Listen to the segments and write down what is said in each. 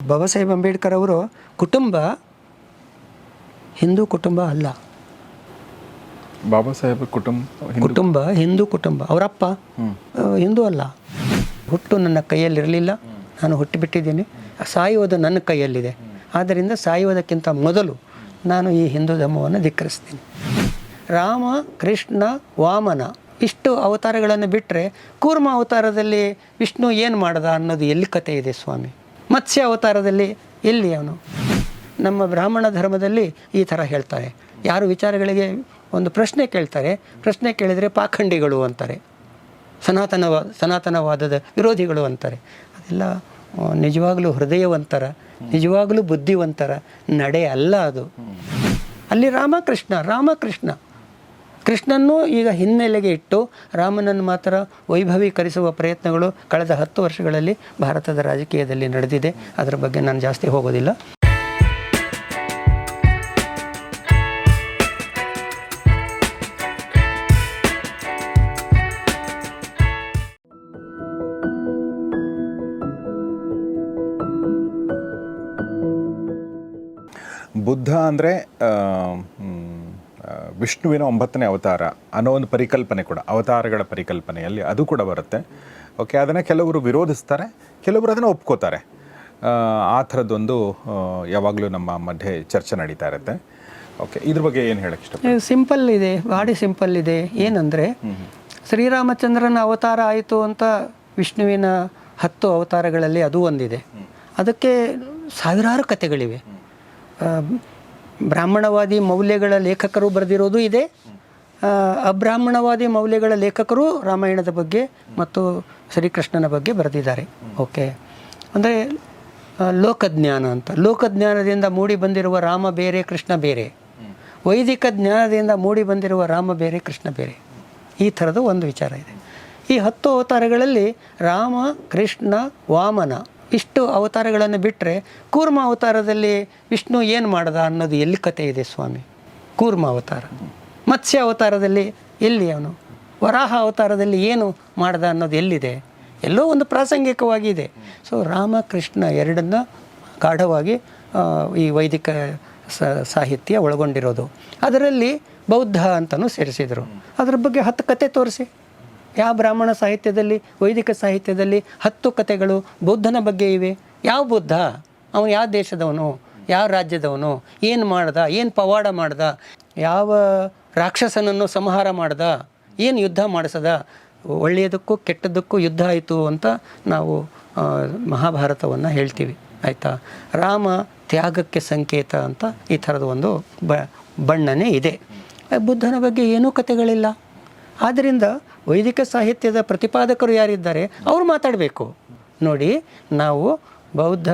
ಬಾಬಾ ಸಾಹೇಬ್ ಅಂಬೇಡ್ಕರ್ ಅವರು ಕುಟುಂಬ ಹಿಂದೂ ಕುಟುಂಬ ಅಲ್ಲ. ಬಾಬಾ ಸಾಹೇಬ್ ಕುಟುಂಬ ಕುಟುಂಬ ಹಿಂದೂ ಕುಟುಂಬ. ಅವರಪ್ಪ ಹಿಂದೂ ಅಲ್ಲ. ಹುಟ್ಟು ನನ್ನ ಕೈಯಲ್ಲಿರಲಿಲ್ಲ ನಾನು ಹುಟ್ಟಿಬಿಟ್ಟಿದ್ದೀನಿ. ಸಾಯುವುದು ನನ್ನ ಕೈಯಲ್ಲಿದೆ. ಆದ್ದರಿಂದ ಸಾಯುವುದಕ್ಕಿಂತ ಮೊದಲು ನಾನು ಈ ಹಿಂದೂ ಧರ್ಮವನ್ನು ಧಿಕ್ಕರಿಸ್ತೀನಿ. ರಾಮ ಕೃಷ್ಣ ವಾಮನ ಇಷ್ಟು ಅವತಾರಗಳನ್ನು ಬಿಟ್ಟರೆ ಕೂರ್ಮ ಅವತಾರದಲ್ಲಿ ವಿಷ್ಣು ಏನು ಮಾಡ್ದ ಅನ್ನೋದು ಎಲ್ಲಿ ಕತೆ ಇದೆ ಸ್ವಾಮಿ? ಮತ್ಸ್ಯ ಅವತಾರದಲ್ಲಿ ಎಲ್ಲಿ ಅವನು? ನಮ್ಮ ಬ್ರಾಹ್ಮಣ ಧರ್ಮದಲ್ಲಿ ಈ ಥರ ಹೇಳ್ತಾರೆ. ಯಾರು ವಿಚಾರಗಳಿಗೆ ಒಂದು ಪ್ರಶ್ನೆ ಕೇಳ್ತಾರೆ, ಪ್ರಶ್ನೆ ಕೇಳಿದರೆ ಪಾಖಂಡಿಗಳು ಅಂತಾರೆ. ಸನಾತನವ, ಸನಾತನವಾದದ ವಿರೋಧಿಗಳು ಅಂತಾರೆ. ಅದೆಲ್ಲ ನಿಜವಾಗಲೂ ಹೃದಯವಂತರ, ನಿಜವಾಗಲೂ ಬುದ್ಧಿವಂತರ ನಡೆ ಅಲ್ಲ ಅದು. ಅಲ್ಲಿ ರಾಮಕೃಷ್ಣ ರಾಮಕೃಷ್ಣ. ಕೃಷ್ಣನ್ನು ಈಗ ಹಿನ್ನೆಲೆಗೆ ಇಟ್ಟು ರಾಮನನ್ನು ಮಾತ್ರ ವೈಭವೀಕರಿಸುವ ಪ್ರಯತ್ನಗಳು ಕಳೆದ ಹತ್ತು ವರ್ಷಗಳಲ್ಲಿ ಭಾರತದ ರಾಜಕೀಯದಲ್ಲಿ ನಡೆದಿದೆ. ಅದರ ಬಗ್ಗೆ ನಾನು ಜಾಸ್ತಿ ಹೋಗೋದಿಲ್ಲ. ಬುದ್ಧ ಅಂದರೆ ವಿಷ್ಣುವಿನ ಒಂಬತ್ತನೇ ಅವತಾರ ಅನ್ನೋ ಒಂದು ಪರಿಕಲ್ಪನೆ ಕೂಡ ಅವತಾರಗಳ ಪರಿಕಲ್ಪನೆಯಲ್ಲಿ ಅದು ಕೂಡ ಬರುತ್ತೆ. ಓಕೆ ಅದನ್ನು ಕೆಲವರು ವಿರೋಧಿಸ್ತಾರೆ ಕೆಲವರು ಅದನ್ನು ಒಪ್ಕೋತಾರೆ. ಆ, ಥರದ್ದೊಂದು ಯಾವಾಗಲೂ ನಮ್ಮ ಮಧ್ಯೆ ಚರ್ಚೆ ನಡೀತಾ ಇರುತ್ತೆ. ಓಕೆ ಇದ್ರ ಬಗ್ಗೆ ಏನು ಹೇಳಕ್ಕೆ ಇಷ್ಟ ಸಿಂಪಲ್ ಇದೆ ಬಾಡಿ ಸಿಂಪಲ್ ಇದೆ. ಏನಂದರೆ ಶ್ರೀರಾಮಚಂದ್ರನ ಅವತಾರ ಆಯಿತು ಅಂತ ವಿಷ್ಣುವಿನ ಹತ್ತು ಅವತಾರಗಳಲ್ಲಿ ಅದು ಒಂದಿದೆ. ಅದಕ್ಕೆ ಸಾವಿರಾರು ಕಥೆಗಳಿವೆ. ಬ್ರಾಹ್ಮಣವಾದಿ ಮೌಲ್ಯಗಳ ಲೇಖಕರು ಬರೆದಿರೋದು ಇದೆ. ಅಬ್ರಾಹ್ಮಣವಾದಿ ಮೌಲ್ಯಗಳ ಲೇಖಕರು ರಾಮಾಯಣದ ಬಗ್ಗೆ ಮತ್ತು ಶ್ರೀಕೃಷ್ಣನ ಬಗ್ಗೆ ಬರೆದಿದ್ದಾರೆ. ಓಕೆ. ಅಂದರೆ ಲೋಕಜ್ಞಾನ ಅಂತ. ಲೋಕಜ್ಞಾನದಿಂದ ಮೂಡಿ ಬಂದಿರುವ ರಾಮ ಬೇರೆ, ಕೃಷ್ಣ ಬೇರೆ. ವೈದಿಕ ಜ್ಞಾನದಿಂದ ಮೂಡಿ ಬಂದಿರುವ ರಾಮ ಬೇರೆ, ಕೃಷ್ಣ ಬೇರೆ. ಈ ಥರದ ಒಂದು ವಿಚಾರ ಇದೆ. ಈ ಹತ್ತು ಅವತಾರಗಳಲ್ಲಿ ರಾಮ, ಕೃಷ್ಣ, ವಾಮನ ಇಷ್ಟು ಅವತಾರಗಳನ್ನು ಬಿಟ್ಟರೆ ಕೂರ್ಮ ಅವತಾರದಲ್ಲಿ ವಿಷ್ಣು ಏನು ಮಾಡ್ದ ಅನ್ನೋದು ಎಲ್ಲಿ ಕತೆ ಇದೆ ಸ್ವಾಮಿ? ಕೂರ್ಮ ಅವತಾರ. ಮತ್ಸ್ಯ ಅವತಾರದಲ್ಲಿ ಎಲ್ಲಿ ಅವನು? ವರಾಹ ಅವತಾರದಲ್ಲಿ ಏನು ಮಾಡ್ದ ಅನ್ನೋದು ಎಲ್ಲಿದೆ? ಎಲ್ಲೋ ಒಂದು ಪ್ರಾಸಂಗಿಕವಾಗಿದೆ ಸೊ ರಾಮಕೃಷ್ಣ ಎರಡನ್ನು ಗಾಢವಾಗಿ ಈ ವೈದಿಕ ಸಾಹಿತ್ಯ ಒಳಗೊಂಡಿರೋದು. ಅದರಲ್ಲಿ ಬೌದ್ಧ ಅಂತಲೂ ಸೇರಿಸಿದರು. ಅದರ ಬಗ್ಗೆ ಹತ್ತು ಕತೆ ತೋರಿಸಿ. ಯಾವ ಬ್ರಾಹ್ಮಣ ಸಾಹಿತ್ಯದಲ್ಲಿ, ವೈದಿಕ ಸಾಹಿತ್ಯದಲ್ಲಿ ಹತ್ತು ಕತೆಗಳು ಬೌದ್ಧನ ಬಗ್ಗೆ ಇವೆ? ಯಾವ ಬುದ್ಧ? ಅವನು ಯಾವ ದೇಶದವನು? ಯಾವ ರಾಜ್ಯದವನು? ಏನು ಮಾಡ್ದ? ಏನು ಪವಾಡ ಮಾಡ್ದ? ಯಾವ ರಾಕ್ಷಸನನ್ನು ಸಂಹಾರ ಮಾಡ್ದ? ಏನು ಯುದ್ಧ ಮಾಡಿಸದ? ಒಳ್ಳೆಯದಕ್ಕೂ ಕೆಟ್ಟದಕ್ಕೂ ಯುದ್ಧ ಆಯಿತು ಅಂತ ನಾವು ಮಹಾಭಾರತವನ್ನು ಹೇಳ್ತೀವಿ. ಆಯಿತಾ? ರಾಮ ತ್ಯಾಗಕ್ಕೆ ಸಂಕೇತ ಅಂತ ಈ ಥರದ ಒಂದು ಬ, ಬಣ್ಣನೆ ಇದೆ. ಬುದ್ಧನ ಬಗ್ಗೆ ಏನೂ ಕತೆಗಳಿಲ್ಲ ಆದ್ದರಿಂದ ವೈದಿಕ ಸಾಹಿತ್ಯದ ಪ್ರತಿಪಾದಕರು ಯಾರಿದ್ದಾರೆ? ಅವರು ಮಾತಾಡಬೇಕು. ನೋಡಿ, ನಾವು ಬೌದ್ಧ,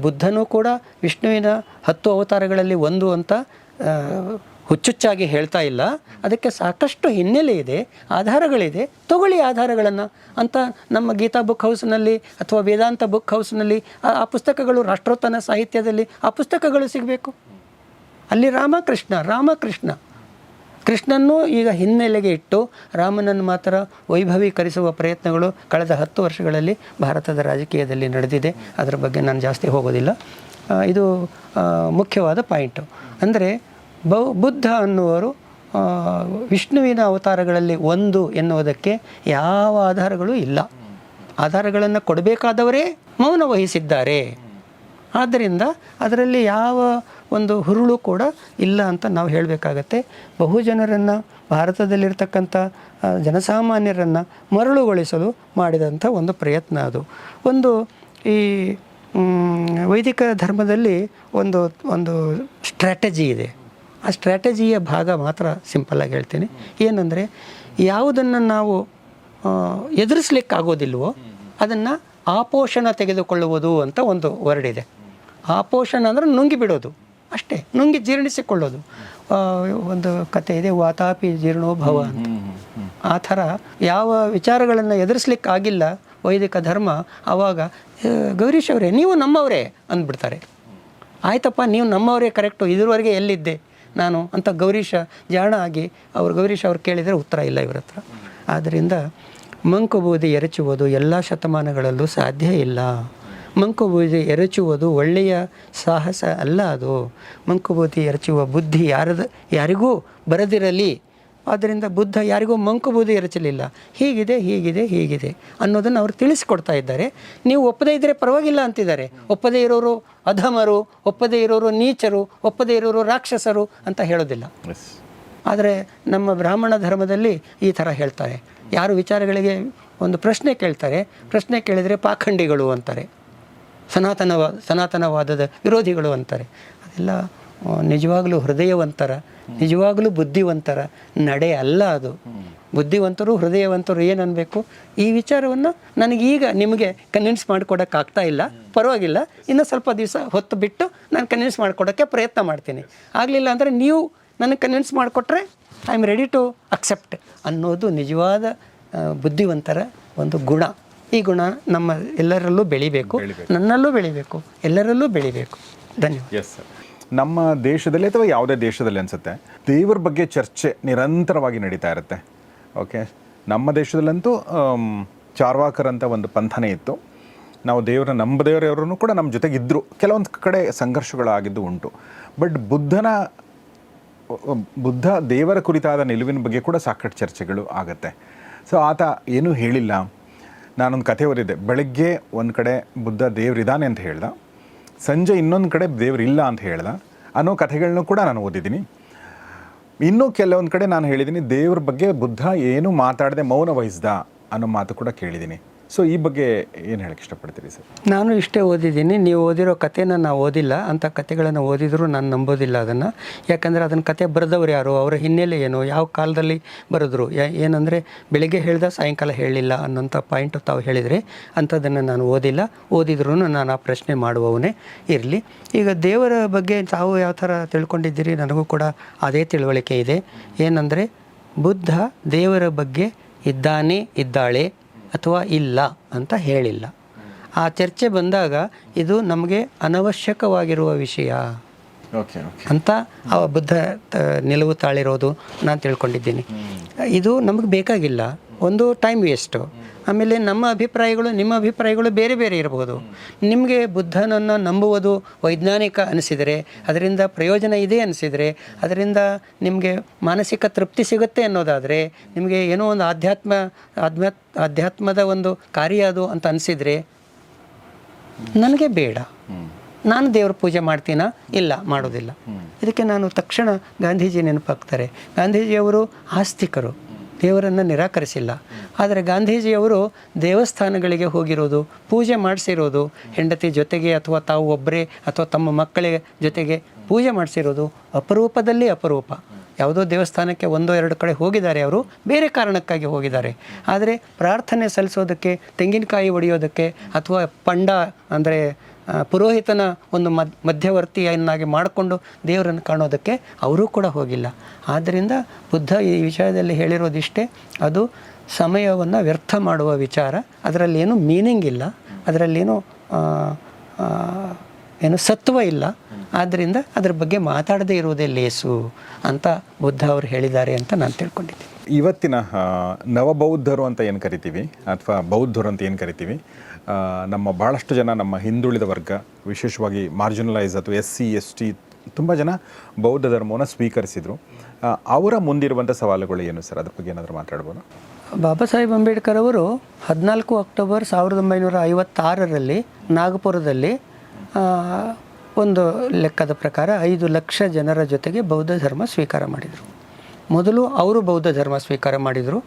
ಬುದ್ಧನೂ ಕೂಡ ವಿಷ್ಣುವಿನ ಹತ್ತು ಅವತಾರಗಳಲ್ಲಿ ಒಂದು ಅಂತ ಹುಚ್ಚುಚ್ಚಾಗಿ ಹೇಳ್ತಾ ಇಲ್ಲ. ಅದಕ್ಕೆ ಸಾಕಷ್ಟು ಹಿನ್ನೆಲೆ ಇದೆ, ಆಧಾರಗಳಿದೆ. ತಗೊಳ್ಳಿ ಆಧಾರಗಳನ್ನು ಅಂತ ನಮ್ಮ ಗೀತಾ ಬುಕ್ ಹೌಸ್ನಲ್ಲಿ ಅಥವಾ ವೇದಾಂತ ಬುಕ್ ಹೌಸ್ನಲ್ಲಿ ಆ ಪುಸ್ತಕಗಳು ರಾಷ್ಟ್ರೋತ್ತನ ಸಾಹಿತ್ಯದಲ್ಲಿ ಆ ಪುಸ್ತಕಗಳು ಸಿಗಬೇಕು. ಅಲ್ಲಿ ರಾಮಕೃಷ್ಣ ರಾಮಕೃಷ್ಣ. ಕೃಷ್ಣನ್ನು ಈಗ ಹಿನ್ನೆಲೆಗೆ ಇಟ್ಟು ರಾಮನನ್ನು ಮಾತ್ರ ವೈಭವೀಕರಿಸುವ ಪ್ರಯತ್ನಗಳು ಕಳೆದ ಹತ್ತು ವರ್ಷಗಳಲ್ಲಿ ಭಾರತದ ರಾಜಕೀಯದಲ್ಲಿ ನಡೆದಿದೆ. ಅದರ ಬಗ್ಗೆ ನಾನು ಜಾಸ್ತಿ ಹೋಗೋದಿಲ್ಲ. ಇದು ಮುಖ್ಯವಾದ ಪಾಯಿಂಟು. ಅಂದರೆ ಬೌ, ಬುದ್ಧ ಅನ್ನುವರು ವಿಷ್ಣುವಿನ ಅವತಾರಗಳಲ್ಲಿ ಒಂದು ಎನ್ನುವುದಕ್ಕೆ ಯಾವ ಆಧಾರಗಳು ಇಲ್ಲ. ಆಧಾರಗಳನ್ನು ಕೊಡಬೇಕಾದವರೇ ಮೌನ ವಹಿಸಿದ್ದಾರೆ. ಆದ್ದರಿಂದ ಅದರಲ್ಲಿ ಯಾವ ಒಂದು ಹುರುಳು ಕೂಡ ಇಲ್ಲ ಅಂತ ನಾವು ಹೇಳಬೇಕಾಗತ್ತೆ. ಬಹುಜನರನ್ನು ಭಾರತದಲ್ಲಿರ್ತಕ್ಕಂಥ ಜನಸಾಮಾನ್ಯರನ್ನು ಮರಳುಗೊಳಿಸಲು ಮಾಡಿದಂಥ ಒಂದು ಪ್ರಯತ್ನ ಅದು. ಒಂದು ಈ ವೈದಿಕ ಧರ್ಮದಲ್ಲಿ ಒಂದು ಒಂದು ಸ್ಟ್ರಾಟಜಿ ಇದೆ. ಆ ಸ್ಟ್ರಾಟಜಿಯ ಭಾಗ ಮಾತ್ರ ಸಿಂಪಲ್ಲಾಗಿ ಹೇಳ್ತೀನಿ. ಏನಂದರೆ ಯಾವುದನ್ನು ನಾವು ಎದುರಿಸ್ಲಿಕ್ಕಾಗೋದಿಲ್ವೋ ಅದನ್ನು ಆಪೋಷಣ ತೆಗೆದುಕೊಳ್ಳುವುದು ಅಂತ ಒಂದು ವರ್ಡ್ ಇದೆ. ಆಪೋಷಣ ಅಂದರೆ ನುಂಗಿ ಬಿಡೋದು. ಅಷ್ಟೇ ನುಂಗಿ ಜೀರ್ಣಿಸಿಕೊಳ್ಳೋದು. ಒಂದು ಕತೆ ಇದೆ ವಾತಾಪಿ ಜೀರ್ಣೋಭವ ಅಂತ. ಆ ಥರ ಯಾವ ವಿಚಾರಗಳನ್ನು ಎದುರಿಸ್ಲಿಕ್ಕಾಗಿಲ್ಲ ವೈದಿಕ ಧರ್ಮ ಆವಾಗ ಆ, ಗೌರೀಶ್ ಅವರೇ ನೀವು ನಮ್ಮವರೇ ಅಂದ್ಬಿಡ್ತಾರೆ. ಆಯ್ತಪ್ಪ ನೀವು ನಮ್ಮವರೇ ಕರೆಕ್ಟು ಇದುವರೆಗೆ ಎಲ್ಲಿದ್ದೆ ನಾನು ಅಂತ ಗೌರೀಶ ಜಾಣ ಆಗಿ ಅವ್ರು ಗೌರೀಶ್ ಅವ್ರು ಕೇಳಿದರೆ ಉತ್ತರ ಇಲ್ಲ ಇವ್ರ ಹತ್ರ. ಆದ್ದರಿಂದ ಮಂಕು ಬೂದಿ ಎರಚುವುದು ಎಲ್ಲ ಶತಮಾನಗಳಲ್ಲೂ ಸಾಧ್ಯ ಇಲ್ಲ. ಮಂಕುಬೂದಿ ಎರಚುವುದು ಒಳ್ಳೆಯ ಸಾಹಸ ಅಲ್ಲ ಅದು. ಮಂಕುಬೂದಿ ಎರಚುವ ಬುದ್ಧಿ ಯಾರದ ಯಾರಿಗೂ ಬರದಿರಲಿ. ಆದ್ದರಿಂದ ಬುದ್ಧ ಯಾರಿಗೂ ಮಂಕುಬೂದಿ ಎರಚಲಿಲ್ಲ. ಹೀಗಿದೆ ಹೀಗಿದೆ ಹೀಗಿದೆ ಅನ್ನೋದನ್ನು ಅವರು ತಿಳಿಸ್ಕೊಡ್ತಾ ಇದ್ದಾರೆ. ನೀವು ಒಪ್ಪದೇ ಇದ್ದರೆ ಪರವಾಗಿಲ್ಲ ಅಂತಿದ್ದಾರೆ. ಒಪ್ಪದೇ ಇರೋರು ಅಧಮರು ಒಪ್ಪದೇ ಇರೋರು ನೀಚರು ಒಪ್ಪದೇ ಇರೋರು ರಾಕ್ಷಸರು ಅಂತ ಹೇಳೋದಿಲ್ಲ. ಆದರೆ ನಮ್ಮ ಬ್ರಾಹ್ಮಣ ಧರ್ಮದಲ್ಲಿ ಈ ಥರ ಹೇಳ್ತಾರೆ. ಯಾರು ವಿಚಾರಗಳಿಗೆ ಒಂದು ಪ್ರಶ್ನೆ ಕೇಳ್ತಾರೆ ಪ್ರಶ್ನೆ ಕೇಳಿದರೆ ಪಾಖಂಡಿಗಳು ಅಂತಾರೆ. ಸನಾತನವ ಸನಾತನವಾದದ ವಿರೋಧಿಗಳು ಅಂತಾರೆ. ಅದೆಲ್ಲ ನಿಜವಾಗಲೂ ಹೃದಯವಂತರ, ನಿಜವಾಗಲೂ ಬುದ್ಧಿವಂತರ ನಡೆ ಅಲ್ಲ ಅದು. ಬುದ್ಧಿವಂತರು, ಹೃದಯವಂತರು ಏನು ಅನ್ಬೇಕು ಈ ವಿಚಾರವನ್ನು ನನಗೀಗ ನಿಮಗೆ ಕನ್ವಿನ್ಸ್ ಮಾಡಿಕೊಡೋಕ್ಕಾಗ್ತಾ ಇಲ್ಲ. ಪರವಾಗಿಲ್ಲ. ಇನ್ನು ಸ್ವಲ್ಪ ದಿವಸ ಹೊತ್ತು ಬಿಟ್ಟು ನಾನು ಕನ್ವಿನ್ಸ್ ಮಾಡಿಕೊಡೋಕ್ಕೆ ಪ್ರಯತ್ನ ಮಾಡ್ತೀನಿ. ಆಗಲಿಲ್ಲ ಅಂದರೆ ನೀವು ನನಗೆ ಕನ್ವಿನ್ಸ್ ಮಾಡಿಕೊಟ್ರೆ I am ready to accept ಅನ್ನೋದು ನಿಜವಾದ ಬುದ್ಧಿವಂತರ ಒಂದು ಗುಣ. ಈ ಗುಣ ನಮ್ಮ ಎಲ್ಲರಲ್ಲೂ ಬೆಳಿಬೇಕು ನನ್ನಲ್ಲೂ ಬೆಳಿಬೇಕು ಎಲ್ಲರಲ್ಲೂ ಬೆಳಿಬೇಕು. ಧನ್ಯವಾದ. ಎಸ್ ಸರ್ ನಮ್ಮ ದೇಶದಲ್ಲಿ ಅಥವಾ ಯಾವುದೇ ದೇಶದಲ್ಲಿ ಅನಿಸುತ್ತೆ ದೇವರ ಬಗ್ಗೆ ಚರ್ಚೆ ನಿರಂತರವಾಗಿ ನಡೀತಾ ಇರುತ್ತೆ. ಓಕೆ ನಮ್ಮ ದೇಶದಲ್ಲಂತೂ ಚಾರ್ವಾಕರ್ ಅಂತ ಒಂದು ಪಂಥನೇ ಇತ್ತು. ನಾವು ದೇವರ ನಂಬದೇವರವರು ಕೂಡ ನಮ್ಮ ಜೊತೆಗೆ ಇದ್ದರು ಕೆಲವೊಂದು ಕಡೆ ಸಂಘರ್ಷಗಳಾಗಿದ್ದು ಉಂಟು. ಬಟ್ ಬುದ್ಧನ ಬುದ್ಧ ದೇವರ ಕುರಿತಾದ ನಿಲುವಿನ ಬಗ್ಗೆ ಕೂಡ ಸಾಕಷ್ಟು ಚರ್ಚೆಗಳು ಆಗುತ್ತೆ. ಸೊ ಆತ ಏನೂ ಹೇಳಿಲ್ಲ? ನಾನೊಂದು ಕಥೆ ಓದಿದ್ದೆ. ಬೆಳಗ್ಗೆ ಒಂದು ಕಡೆ ಬುದ್ಧ ದೇವರಿದ್ದಾನೆ ಅಂತ ಹೇಳ್ದ. ಸಂಜೆ ಇನ್ನೊಂದು ಕಡೆ ದೇವರಿಲ್ಲ ಅಂತ ಹೇಳ್ದ. ಅನ್ನೋ ಕಥೆಗಳನ್ನೂ ಕೂಡ ನಾನು ಓದಿದ್ದೀನಿ. ಇನ್ನೂ ಕೆಲವೊಂದು ಕಡೆ ನಾನು ಹೇಳಿದ್ದೀನಿ, ದೇವ್ರ ಬಗ್ಗೆ ಬುದ್ಧ ಏನು ಮಾತಾಡದೆ ಮೌನ ವಹಿಸ್ದ ಅನ್ನೋ ಮಾತು ಕೂಡ ಕೇಳಿದ್ದೀನಿ. ಸೊ ಈ ಬಗ್ಗೆ ಏನು ಹೇಳಕ್ಕೆ ಇಷ್ಟಪಡ್ತೀರಿ ಸರ್? ನಾನು ಇಷ್ಟೇ ಓದಿದ್ದೀನಿ. ನೀವು ಓದಿರೋ ಕಥೆನ ನಾನು ಓದಿಲ್ಲ. ಅಂಥ ಕಥೆಗಳನ್ನು ಓದಿದರೂ ನಾನು ನಂಬೋದಿಲ್ಲ ಅದನ್ನು. ಯಾಕಂದರೆ ಅದನ್ನು ಕತೆ ಬರೆದವ್ರು ಯಾರು? ಅವರ ಹಿನ್ನೆಲೆ ಏನು? ಯಾವ ಕಾಲದಲ್ಲಿ ಬರೆದ್ರು? ಏನಂದರೆ ಬೆಳಿಗ್ಗೆ ಹೇಳ್ದ ಸಾಯಂಕಾಲ ಹೇಳಿಲ್ಲ ಅನ್ನೋಂಥ ಪಾಯಿಂಟ್ ತಾವು ಹೇಳಿದರೆ ಅಂಥದ್ದನ್ನು ನಾನು ಓದಿಲ್ಲ. ಓದಿದ್ರೂ ನಾನು ಆ ಪ್ರಶ್ನೆ ಮಾಡುವವನೇ ಇರಲಿ. ಈಗ ದೇವರ ಬಗ್ಗೆ ತಾವು ಯಾವ ಥರ ತಿಳ್ಕೊಂಡಿದ್ದೀರಿ? ನನಗೂ ಕೂಡ ಅದೇ ತಿಳುವಳಿಕೆ ಇದೆ. ಏನಂದರೆ ಬುದ್ಧ ದೇವರ ಬಗ್ಗೆ ಇದ್ದಾನೆ, ಇದ್ದಾಳೆ. ಅಥವಾ ಇಲ್ಲ ಅಂತ ಹೇಳಿಲ್ಲ. ಆ ಚರ್ಚೆ ಬಂದಾಗ ಇದು ನಮಗೆ ಅನವಶ್ಯಕವಾಗಿರುವ ವಿಷಯ. Okay okay. ಅಂತ ಆ ಬುದ್ಧ ನಿಲುವು ತಾಳಿರೋದು ನಾನು ತಿಳ್ಕೊಂಡಿದ್ದೀನಿ. ಇದು ನಮಗೆ ಬೇಕಾಗಿಲ್ಲ. ಒಂದು ಟೈಮ್ ವೇಸ್ಟು ಆಮೇಲೆ ನಮ್ಮ ಅಭಿಪ್ರಾಯಗಳು ನಿಮ್ಮ ಅಭಿಪ್ರಾಯಗಳು ಬೇರೆ ಬೇರೆ ಇರಬಹುದು. ನಿಮಗೆ ಬುದ್ಧನನ್ನು ನಂಬುವುದು ವೈಜ್ಞಾನಿಕ ಅನಿಸಿದರೆ ಅದರಿಂದ ಪ್ರಯೋಜನ ಇದೆ ಅನಿಸಿದರೆ ಅದರಿಂದ ನಿಮಗೆ ಮಾನಸಿಕ ತೃಪ್ತಿ ಸಿಗುತ್ತೆ ಅನ್ನೋದಾದರೆ ನಿಮಗೆ ಏನೋ ಒಂದು ಆಧ್ಯಾತ್ಮ ಆಧ್ಯಾತ್ ಆಧ್ಯಾತ್ಮದ ಒಂದು ಕಾರ್ಯ ಅದು ಅಂತ ಅನಿಸಿದರೆ ನನಗೆ ಬೇಡ. ನಾನು ದೇವ್ರ ಪೂಜೆ ಮಾಡ್ತೀನ? ಇಲ್ಲ ಮಾಡೋದಿಲ್ಲ. ಇದಕ್ಕೆ ನಾನು ತಕ್ಷಣ ಗಾಂಧೀಜಿ ನೆನಪಾಗ್ತಾರೆ. ಗಾಂಧೀಜಿಯವರು ಆಸ್ತಿಕರು. ದೇವರನ್ನು ನಿರಾಕರಿಸಿಲ್ಲ. ಆದರೆ ಗಾಂಧೀಜಿಯವರು ದೇವಸ್ಥಾನಗಳಿಗೆ ಹೋಗಿರೋದು, ಪೂಜೆ ಮಾಡಿಸಿರೋದು, ಹೆಂಡತಿ ಜೊತೆಗೆ ಅಥವಾ ತಾವು ಒಬ್ಬರೇ ಅಥವಾ ತಮ್ಮ ಮಕ್ಕಳ ಜೊತೆಗೆ ಪೂಜೆ ಮಾಡಿಸಿರೋದು ಅಪರೂಪದಲ್ಲಿ ಅಪರೂಪ. ಯಾವುದೋ ದೇವಸ್ಥಾನಕ್ಕೆ ಒಂದೋ ಎರಡು ಕಡೆ ಹೋಗಿದ್ದಾರೆ ಅವರು, ಬೇರೆ ಕಾರಣಕ್ಕಾಗಿ ಹೋಗಿದ್ದಾರೆ. ಆದರೆ ಪ್ರಾರ್ಥನೆ ಸಲ್ಲಿಸೋದಕ್ಕೆ, ತೆಂಗಿನಕಾಯಿ ಒಡೆಯೋದಕ್ಕೆ ಅಥವಾ ಪಂಡ ಅಂದರೆ ಪುರೋಹಿತನ ಒಂದು ಮದ್, ಮಧ್ಯವರ್ತಿಯನ್ನಾಗಿ ಮಾಡಿಕೊಂಡು ದೇವರನ್ನು ಕಾಣೋದಕ್ಕೆ ಅವರೂ ಕೂಡ ಹೋಗಿಲ್ಲ. ಆದ್ದರಿಂದ ಬುದ್ಧ ಈ ವಿಷಯದಲ್ಲಿ ಹೇಳಿರೋದಿಷ್ಟೇ, ಅದು ಸಮಯವನ್ನು ವ್ಯರ್ಥ ಮಾಡುವ ವಿಚಾರ. ಅದರಲ್ಲಿ ಏನು ಮೀನಿಂಗ್ ಇಲ್ಲ. ಅದರಲ್ಲೇನು ಏನು ಸತ್ವ ಇಲ್ಲ. ಆದ್ದರಿಂದ ಅದ್ರ ಬಗ್ಗೆ ಮಾತಾಡದೇ ಇರುವುದೇ ಲೇಸು ಅಂತ ಬುದ್ಧ ಅವರು ಹೇಳಿದ್ದಾರೆ ಅಂತ ನಾನು ತಿಳ್ಕೊಂಡಿದ್ದೀನಿ. ಇವತ್ತಿನ ನವಬೌದ್ಧರು ಅಂತ ಏನು ಕರಿತೀವಿ? ಅಥವಾ ಬೌದ್ಧರು ಅಂತ ಏನು ಕರಿತೀವಿ? ನಮ್ಮ ಭಾಳಷ್ಟು ಜನ ನಮ್ಮ ಹಿಂದುಳಿದ ವರ್ಗ, ವಿಶೇಷವಾಗಿ ಮಾರ್ಜಿನಲೈಸ್ ಅಥವಾ ಎಸ್ ಸಿ ಎಸ್ ಟಿ ತುಂಬ ಜನ ಬೌದ್ಧ ಧರ್ಮವನ್ನು ಸ್ವೀಕರಿಸಿದರು. ಅವರ ಮುಂದಿರುವಂಥ ಸವಾಲುಗಳು ಏನು ಸರ್? ಅದ್ರ ಬಗ್ಗೆ ಏನಾದರೂ ಮಾತಾಡ್ಬೋದು? ಬಾಬಾ ಸಾಹೇಬ್ ಅಂಬೇಡ್ಕರ್ ಅವರು ಹದಿನಾಲ್ಕು ಅಕ್ಟೋಬರ್ ಸಾವಿರದ ಒಂಬೈನೂರ ಐವತ್ತಾರರಲ್ಲಿ ನಾಗಪುರದಲ್ಲಿ ಒಂದು ಲೆಕ್ಕದ ಪ್ರಕಾರ ಐದು ಲಕ್ಷ ಜನರ ಜೊತೆಗೆ ಬೌದ್ಧ ಧರ್ಮ ಸ್ವೀಕಾರ ಮಾಡಿದರು. ಮೊದಲು ಅವರು ಬೌದ್ಧ ಧರ್ಮ ಸ್ವೀಕಾರ ಮಾಡಿದರು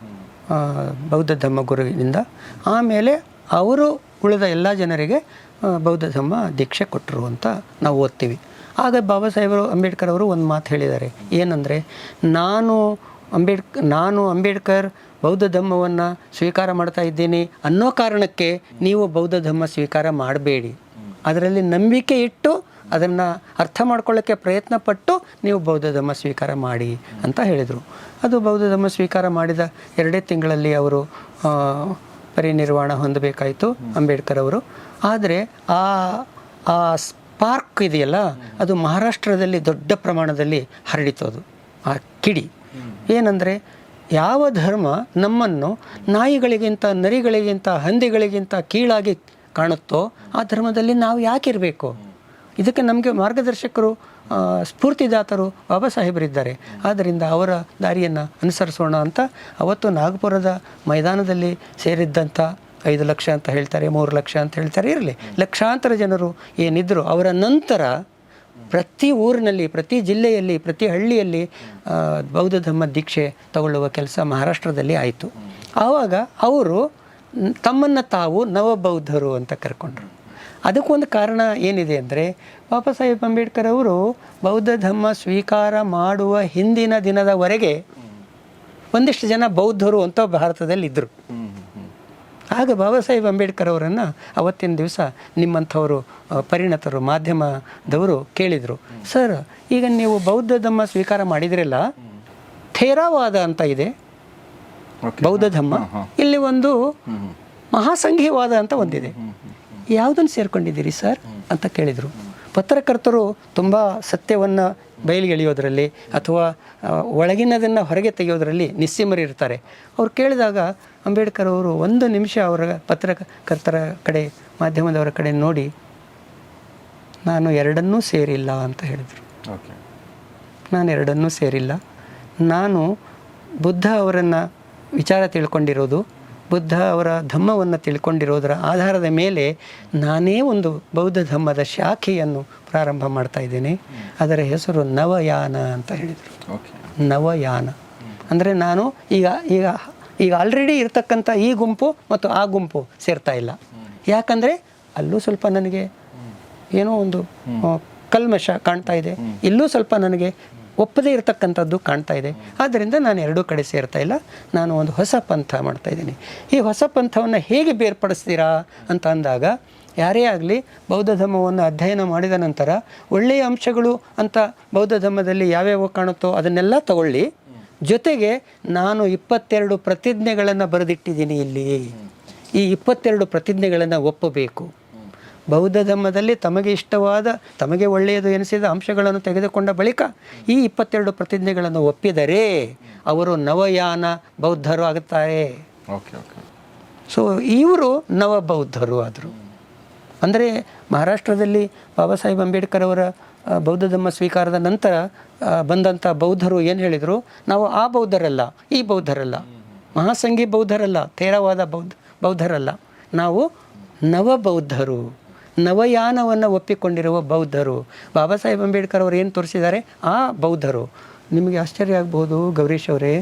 ಬೌದ್ಧ ಧರ್ಮ ಗುರುವಿನಿಂದ. ಆಮೇಲೆ ಅವರು ಉಳಿದ ಎಲ್ಲ ಜನರಿಗೆ ಬೌದ್ಧ ಧರ್ಮ ದೀಕ್ಷೆ ಕೊಟ್ಟರು ಅಂತ ನಾವು ಓದ್ತೀವಿ. ಆಗ ಬಾಬಾ ಸಾಹೇಬರು ಅಂಬೇಡ್ಕರ್ ಅವರು ಒಂದು ಮಾತು ಹೇಳಿದ್ದಾರೆ. ಏನಂದರೆ, ನಾನು ಅಂಬೇಡ್ಕ ನಾನು ಅಂಬೇಡ್ಕರ್ ಬೌದ್ಧ ಧರ್ಮವನ್ನು ಸ್ವೀಕಾರ ಮಾಡ್ತಾ ಇದ್ದೀನಿ ಅನ್ನೋ ಕಾರಣಕ್ಕೆ ನೀವು ಬೌದ್ಧ ಧರ್ಮ ಸ್ವೀಕಾರ ಮಾಡಬೇಡಿ. ಅದರಲ್ಲಿ ನಂಬಿಕೆ ಇಟ್ಟು ಅದನ್ನು ಅರ್ಥ ಮಾಡ್ಕೊಳ್ಳೋಕ್ಕೆ ಪ್ರಯತ್ನ ಪಟ್ಟು ನೀವು ಬೌದ್ಧ ಧರ್ಮ ಸ್ವೀಕಾರ ಮಾಡಿ ಅಂತ ಹೇಳಿದರು. ಅದು ಬೌದ್ಧ ಧರ್ಮ ಸ್ವೀಕಾರ ಮಾಡಿದ ಎರಡೇ ತಿಂಗಳಲ್ಲಿ ಅವರು ಪರಿನಿರ್ವಾಣ ಹೊಂದಬೇಕಾಯಿತು ಅಂಬೇಡ್ಕರ್ ಅವರು. ಆದರೆ ಆ ಆ ಸ್ಪಾರ್ಕ್ ಇದೆಯಲ್ಲ, ಅದು ಮಹಾರಾಷ್ಟ್ರದಲ್ಲಿ ದೊಡ್ಡ ಪ್ರಮಾಣದಲ್ಲಿ ಹರಡಿತು ಅದು, ಆ ಕಿಡಿ. ಏನಂದರೆ ಯಾವ ಧರ್ಮ ನಮ್ಮನ್ನು ನಾಯಿಗಳಿಗಿಂತ, ನರಿಗಳಿಗಿಂತ, ಹಂದಿಗಳಿಗಿಂತ ಕೀಳಾಗಿ ಕಾಣುತ್ತೋ ಆ ಧರ್ಮದಲ್ಲಿ ನಾವು ಯಾಕಿರಬೇಕು? ಇದಕ್ಕೆ ನಮಗೆ ಮಾರ್ಗದರ್ಶಕರು ಸ್ಫೂರ್ತಿದಾತರು ಬಾಬಾ ಸಾಹೇಬರಿದ್ದಾರೆ ಆದ್ದರಿಂದ ಅವರ ದಾರಿಯನ್ನು ಅನುಸರಿಸೋಣ ಅಂತ ಅವತ್ತು ನಾಗಪುರದ ಮೈದಾನದಲ್ಲಿ ಸೇರಿದ್ದಂಥ ಐದು ಲಕ್ಷ ಅಂತ ಹೇಳ್ತಾರೆ, ಮೂರು ಲಕ್ಷ ಅಂತ ಹೇಳ್ತಾರೆ, ಇರಲಿ. ಲಕ್ಷಾಂತರ ಜನರು ಏನಿದ್ದರು ಅವರ ನಂತರ ಪ್ರತಿ ಊರಿನಲ್ಲಿ, ಪ್ರತಿ ಜಿಲ್ಲೆಯಲ್ಲಿ, ಪ್ರತಿ ಹಳ್ಳಿಯಲ್ಲಿ ಬೌದ್ಧ ಧರ್ಮ ದೀಕ್ಷೆ ತಗೊಳ್ಳುವ ಕೆಲಸ ಮಹಾರಾಷ್ಟ್ರದಲ್ಲಿ ಆಯಿತು. ಆವಾಗ ಅವರು ತಮ್ಮನ್ನು ತಾವು ನವಬೌದ್ಧರು ಅಂತ ಕರ್ಕೊಂಡ್ರು. ಅದಕ್ಕೊಂದು ಕಾರಣ ಏನಿದೆ ಅಂದರೆ ಬಾಬಾ ಸಾಹೇಬ್ ಅಂಬೇಡ್ಕರ್ ಅವರು ಬೌದ್ಧ ಧರ್ಮ ಸ್ವೀಕಾರ ಮಾಡುವ ಹಿಂದಿನ ದಿನದವರೆಗೆ ಒಂದಿಷ್ಟು ಜನ ಬೌದ್ಧರು ಅಂತ ಭಾರತದಲ್ಲಿದ್ದರು ಆಗ ಬಾಬಾ ಸಾಹೇಬ್ ಅಂಬೇಡ್ಕರ್ ಅವರನ್ನು ಅವತ್ತಿನ ದಿವಸ ನಿಮ್ಮಂಥವರು ಪರಿಣತರು ಮಾಧ್ಯಮದವರು ಕೇಳಿದರು. ಸರ್ ಈಗ ನೀವು ಬೌದ್ಧ ಧರ್ಮ ಸ್ವೀಕಾರ ಮಾಡಿದ್ರಲ್ಲ ಥೇರವಾದ ಅಂತ ಇದೆ. ಬೌದ್ಧ ಧರ್ಮ. ಇಲ್ಲಿ ಒಂದು ಮಹಾಸಂಘೀಯವಾದ ಅಂತ ಒಂದಿದೆ. ಯಾವುದನ್ನು ಸೇರ್ಕೊಂಡಿದ್ದೀರಿ ಸರ್ ಅಂತ ಕೇಳಿದರು. ಪತ್ರಕರ್ತರು ತುಂಬ ಸತ್ಯವನ್ನು ಬಯಲಿಗೆಳೆಯೋದರಲ್ಲಿ ಅಥವಾ ಒಳಗಿನದನ್ನು ಹೊರಗೆ ತೆಗೆಯೋದರಲ್ಲಿ ನಿಸ್ಸೀಮರಿರ್ತಾರೆ ಅವ್ರು ಕೇಳಿದಾಗ ಅಂಬೇಡ್ಕರ್ ಅವರು ಒಂದು ನಿಮಿಷ ಅವರ ಪತ್ರಕರ್ತರ ಕಡೆ ಮಾಧ್ಯಮದವರ ಕಡೆ ನೋಡಿ ನಾನು ಎರಡನ್ನೂ ಸೇರಿಲ್ಲ ಅಂತ ಹೇಳಿದರು. ಓಕೆ. ನಾನು ಎರಡನ್ನೂ ಸೇರಿಲ್ಲ. ನಾನು ಬುದ್ಧ ಅವರನ್ನು ವಿಚಾರ ತಿಳ್ಕೊಂಡಿರೋದು ಬುದ್ಧ ಅವರ ಧಮ್ಮವನ್ನು ತಿಳ್ಕೊಂಡಿರೋದರ ಆಧಾರದ ಮೇಲೆ ನಾನೇ ಒಂದು ಬೌದ್ಧ ಧಮ್ಮದ ಶಾಖೆಯನ್ನು ಪ್ರಾರಂಭ ಮಾಡ್ತಾ ಇದ್ದೇನೆ. ಅದರ ಹೆಸರು ನವಯಾನ ಅಂತ ಹೇಳಿದರು. ನವಯಾನ. ಅಂದರೆ ನಾನು ಈಗ ಈಗ ಈಗ ಆಲ್ರೆಡಿ ಇರತಕ್ಕಂಥ ಈ ಗುಂಪು ಮತ್ತು ಆ ಗುಂಪು ಸೇರ್ತಾ ಇಲ್ಲ. ಯಾಕಂದರೆ ಅಲ್ಲೂ ಸ್ವಲ್ಪ ನನಗೆ ಏನೋ ಒಂದು ಕಲ್ಮಶ ಕಾಣ್ತಾ ಇದೆ. ಇಲ್ಲೂ ಸ್ವಲ್ಪ ನನಗೆ ಒಪ್ಪದೇ ಇರತಕ್ಕಂಥದ್ದು ಕಾಣ್ತಾ ಇದೆ. ಆದ್ದರಿಂದ ನಾನು ಎರಡೂ ಕಡೆ ಸೇರ್ತಾ ಇಲ್ಲ. ನಾನು ಒಂದು ಹೊಸ ಪಂಥ ಮಾಡ್ತಾ ಇದ್ದೀನಿ. ಈ ಹೊಸ ಪಂಥವನ್ನು ಹೇಗೆ ಬೇರ್ಪಡಿಸ್ತೀರಾ ಅಂತ ಅಂದಾಗ, ಯಾರೇ ಆಗಲಿ ಬೌದ್ಧ ಧರ್ಮವನ್ನು ಅಧ್ಯಯನ ಮಾಡಿದ ನಂತರ ಒಳ್ಳೆಯ ಅಂಶಗಳು ಅಂತ ಬೌದ್ಧ ಧರ್ಮದಲ್ಲಿ ಯಾವ್ಯಾವ ಕಾಣುತ್ತೋ ಅದನ್ನೆಲ್ಲ ತಗೊಳ್ಳಿ. ಜೊತೆಗೆ ನಾನು ಇಪ್ಪತ್ತೆರಡು ಪ್ರತಿಜ್ಞೆಗಳನ್ನು ಬರೆದಿಟ್ಟಿದ್ದೀನಿ ಇಲ್ಲಿ. ಈ ಇಪ್ಪತ್ತೆರಡು ಪ್ರತಿಜ್ಞೆಗಳನ್ನು ಒಪ್ಪಬೇಕು. ಬೌದ್ಧ ಧರ್ಮದಲ್ಲಿ ತಮಗೆ ಇಷ್ಟವಾದ ತಮಗೆ ಒಳ್ಳೆಯದು ಎನಿಸಿದ ಅಂಶಗಳನ್ನು ತೆಗೆದುಕೊಂಡ ಬಳಿಕ ಈ ಇಪ್ಪತ್ತೆರಡು ಪ್ರತಿಜ್ಞೆಗಳನ್ನು ಒಪ್ಪಿದರೆ ಅವರು ನವಯಾನ ಬೌದ್ಧರು ಆಗುತ್ತಾರೆ. ಓಕೆ ಓಕೆ ಸೊ ಇವರು ನವ ಬೌದ್ಧರು ಆದರು. ಅಂದರೆ ಮಹಾರಾಷ್ಟ್ರದಲ್ಲಿ ಬಾಬಾ ಸಾಹೇಬ್ ಅಂಬೇಡ್ಕರ್ ಅವರ ಬೌದ್ಧ ಧರ್ಮ ಸ್ವೀಕಾರದ ನಂತರ ಬಂದಂಥ ಬೌದ್ಧರು ಏನು ಹೇಳಿದರು? ನಾವು ಆ ಬೌದ್ಧರಲ್ಲ ಈ ಬೌದ್ಧರಲ್ಲ ಮಹಾಸಂಘಿ ಬೌದ್ಧರಲ್ಲ ಥೇರವಾದ ಬೌದ್ಧ ಬೌದ್ಧರಲ್ಲ. ನಾವು ನವ ಬೌದ್ಧರು ನವಯಾನವನ್ನು ಒಪ್ಪಿಕೊಂಡಿರುವ ಬೌದ್ಧರು. ಬಾಬಾ ಸಾಹೇಬ್ ಅಂಬೇಡ್ಕರ್ ಅವರು ಏನು ತೋರಿಸಿದ್ದಾರೆ? ಆ ಬೌದ್ಧರು. ನಿಮಗೆ ಆಶ್ಚರ್ಯ ಆಗ್ಬೋದು ಗೌರೀಶ್ ಅವರೇ.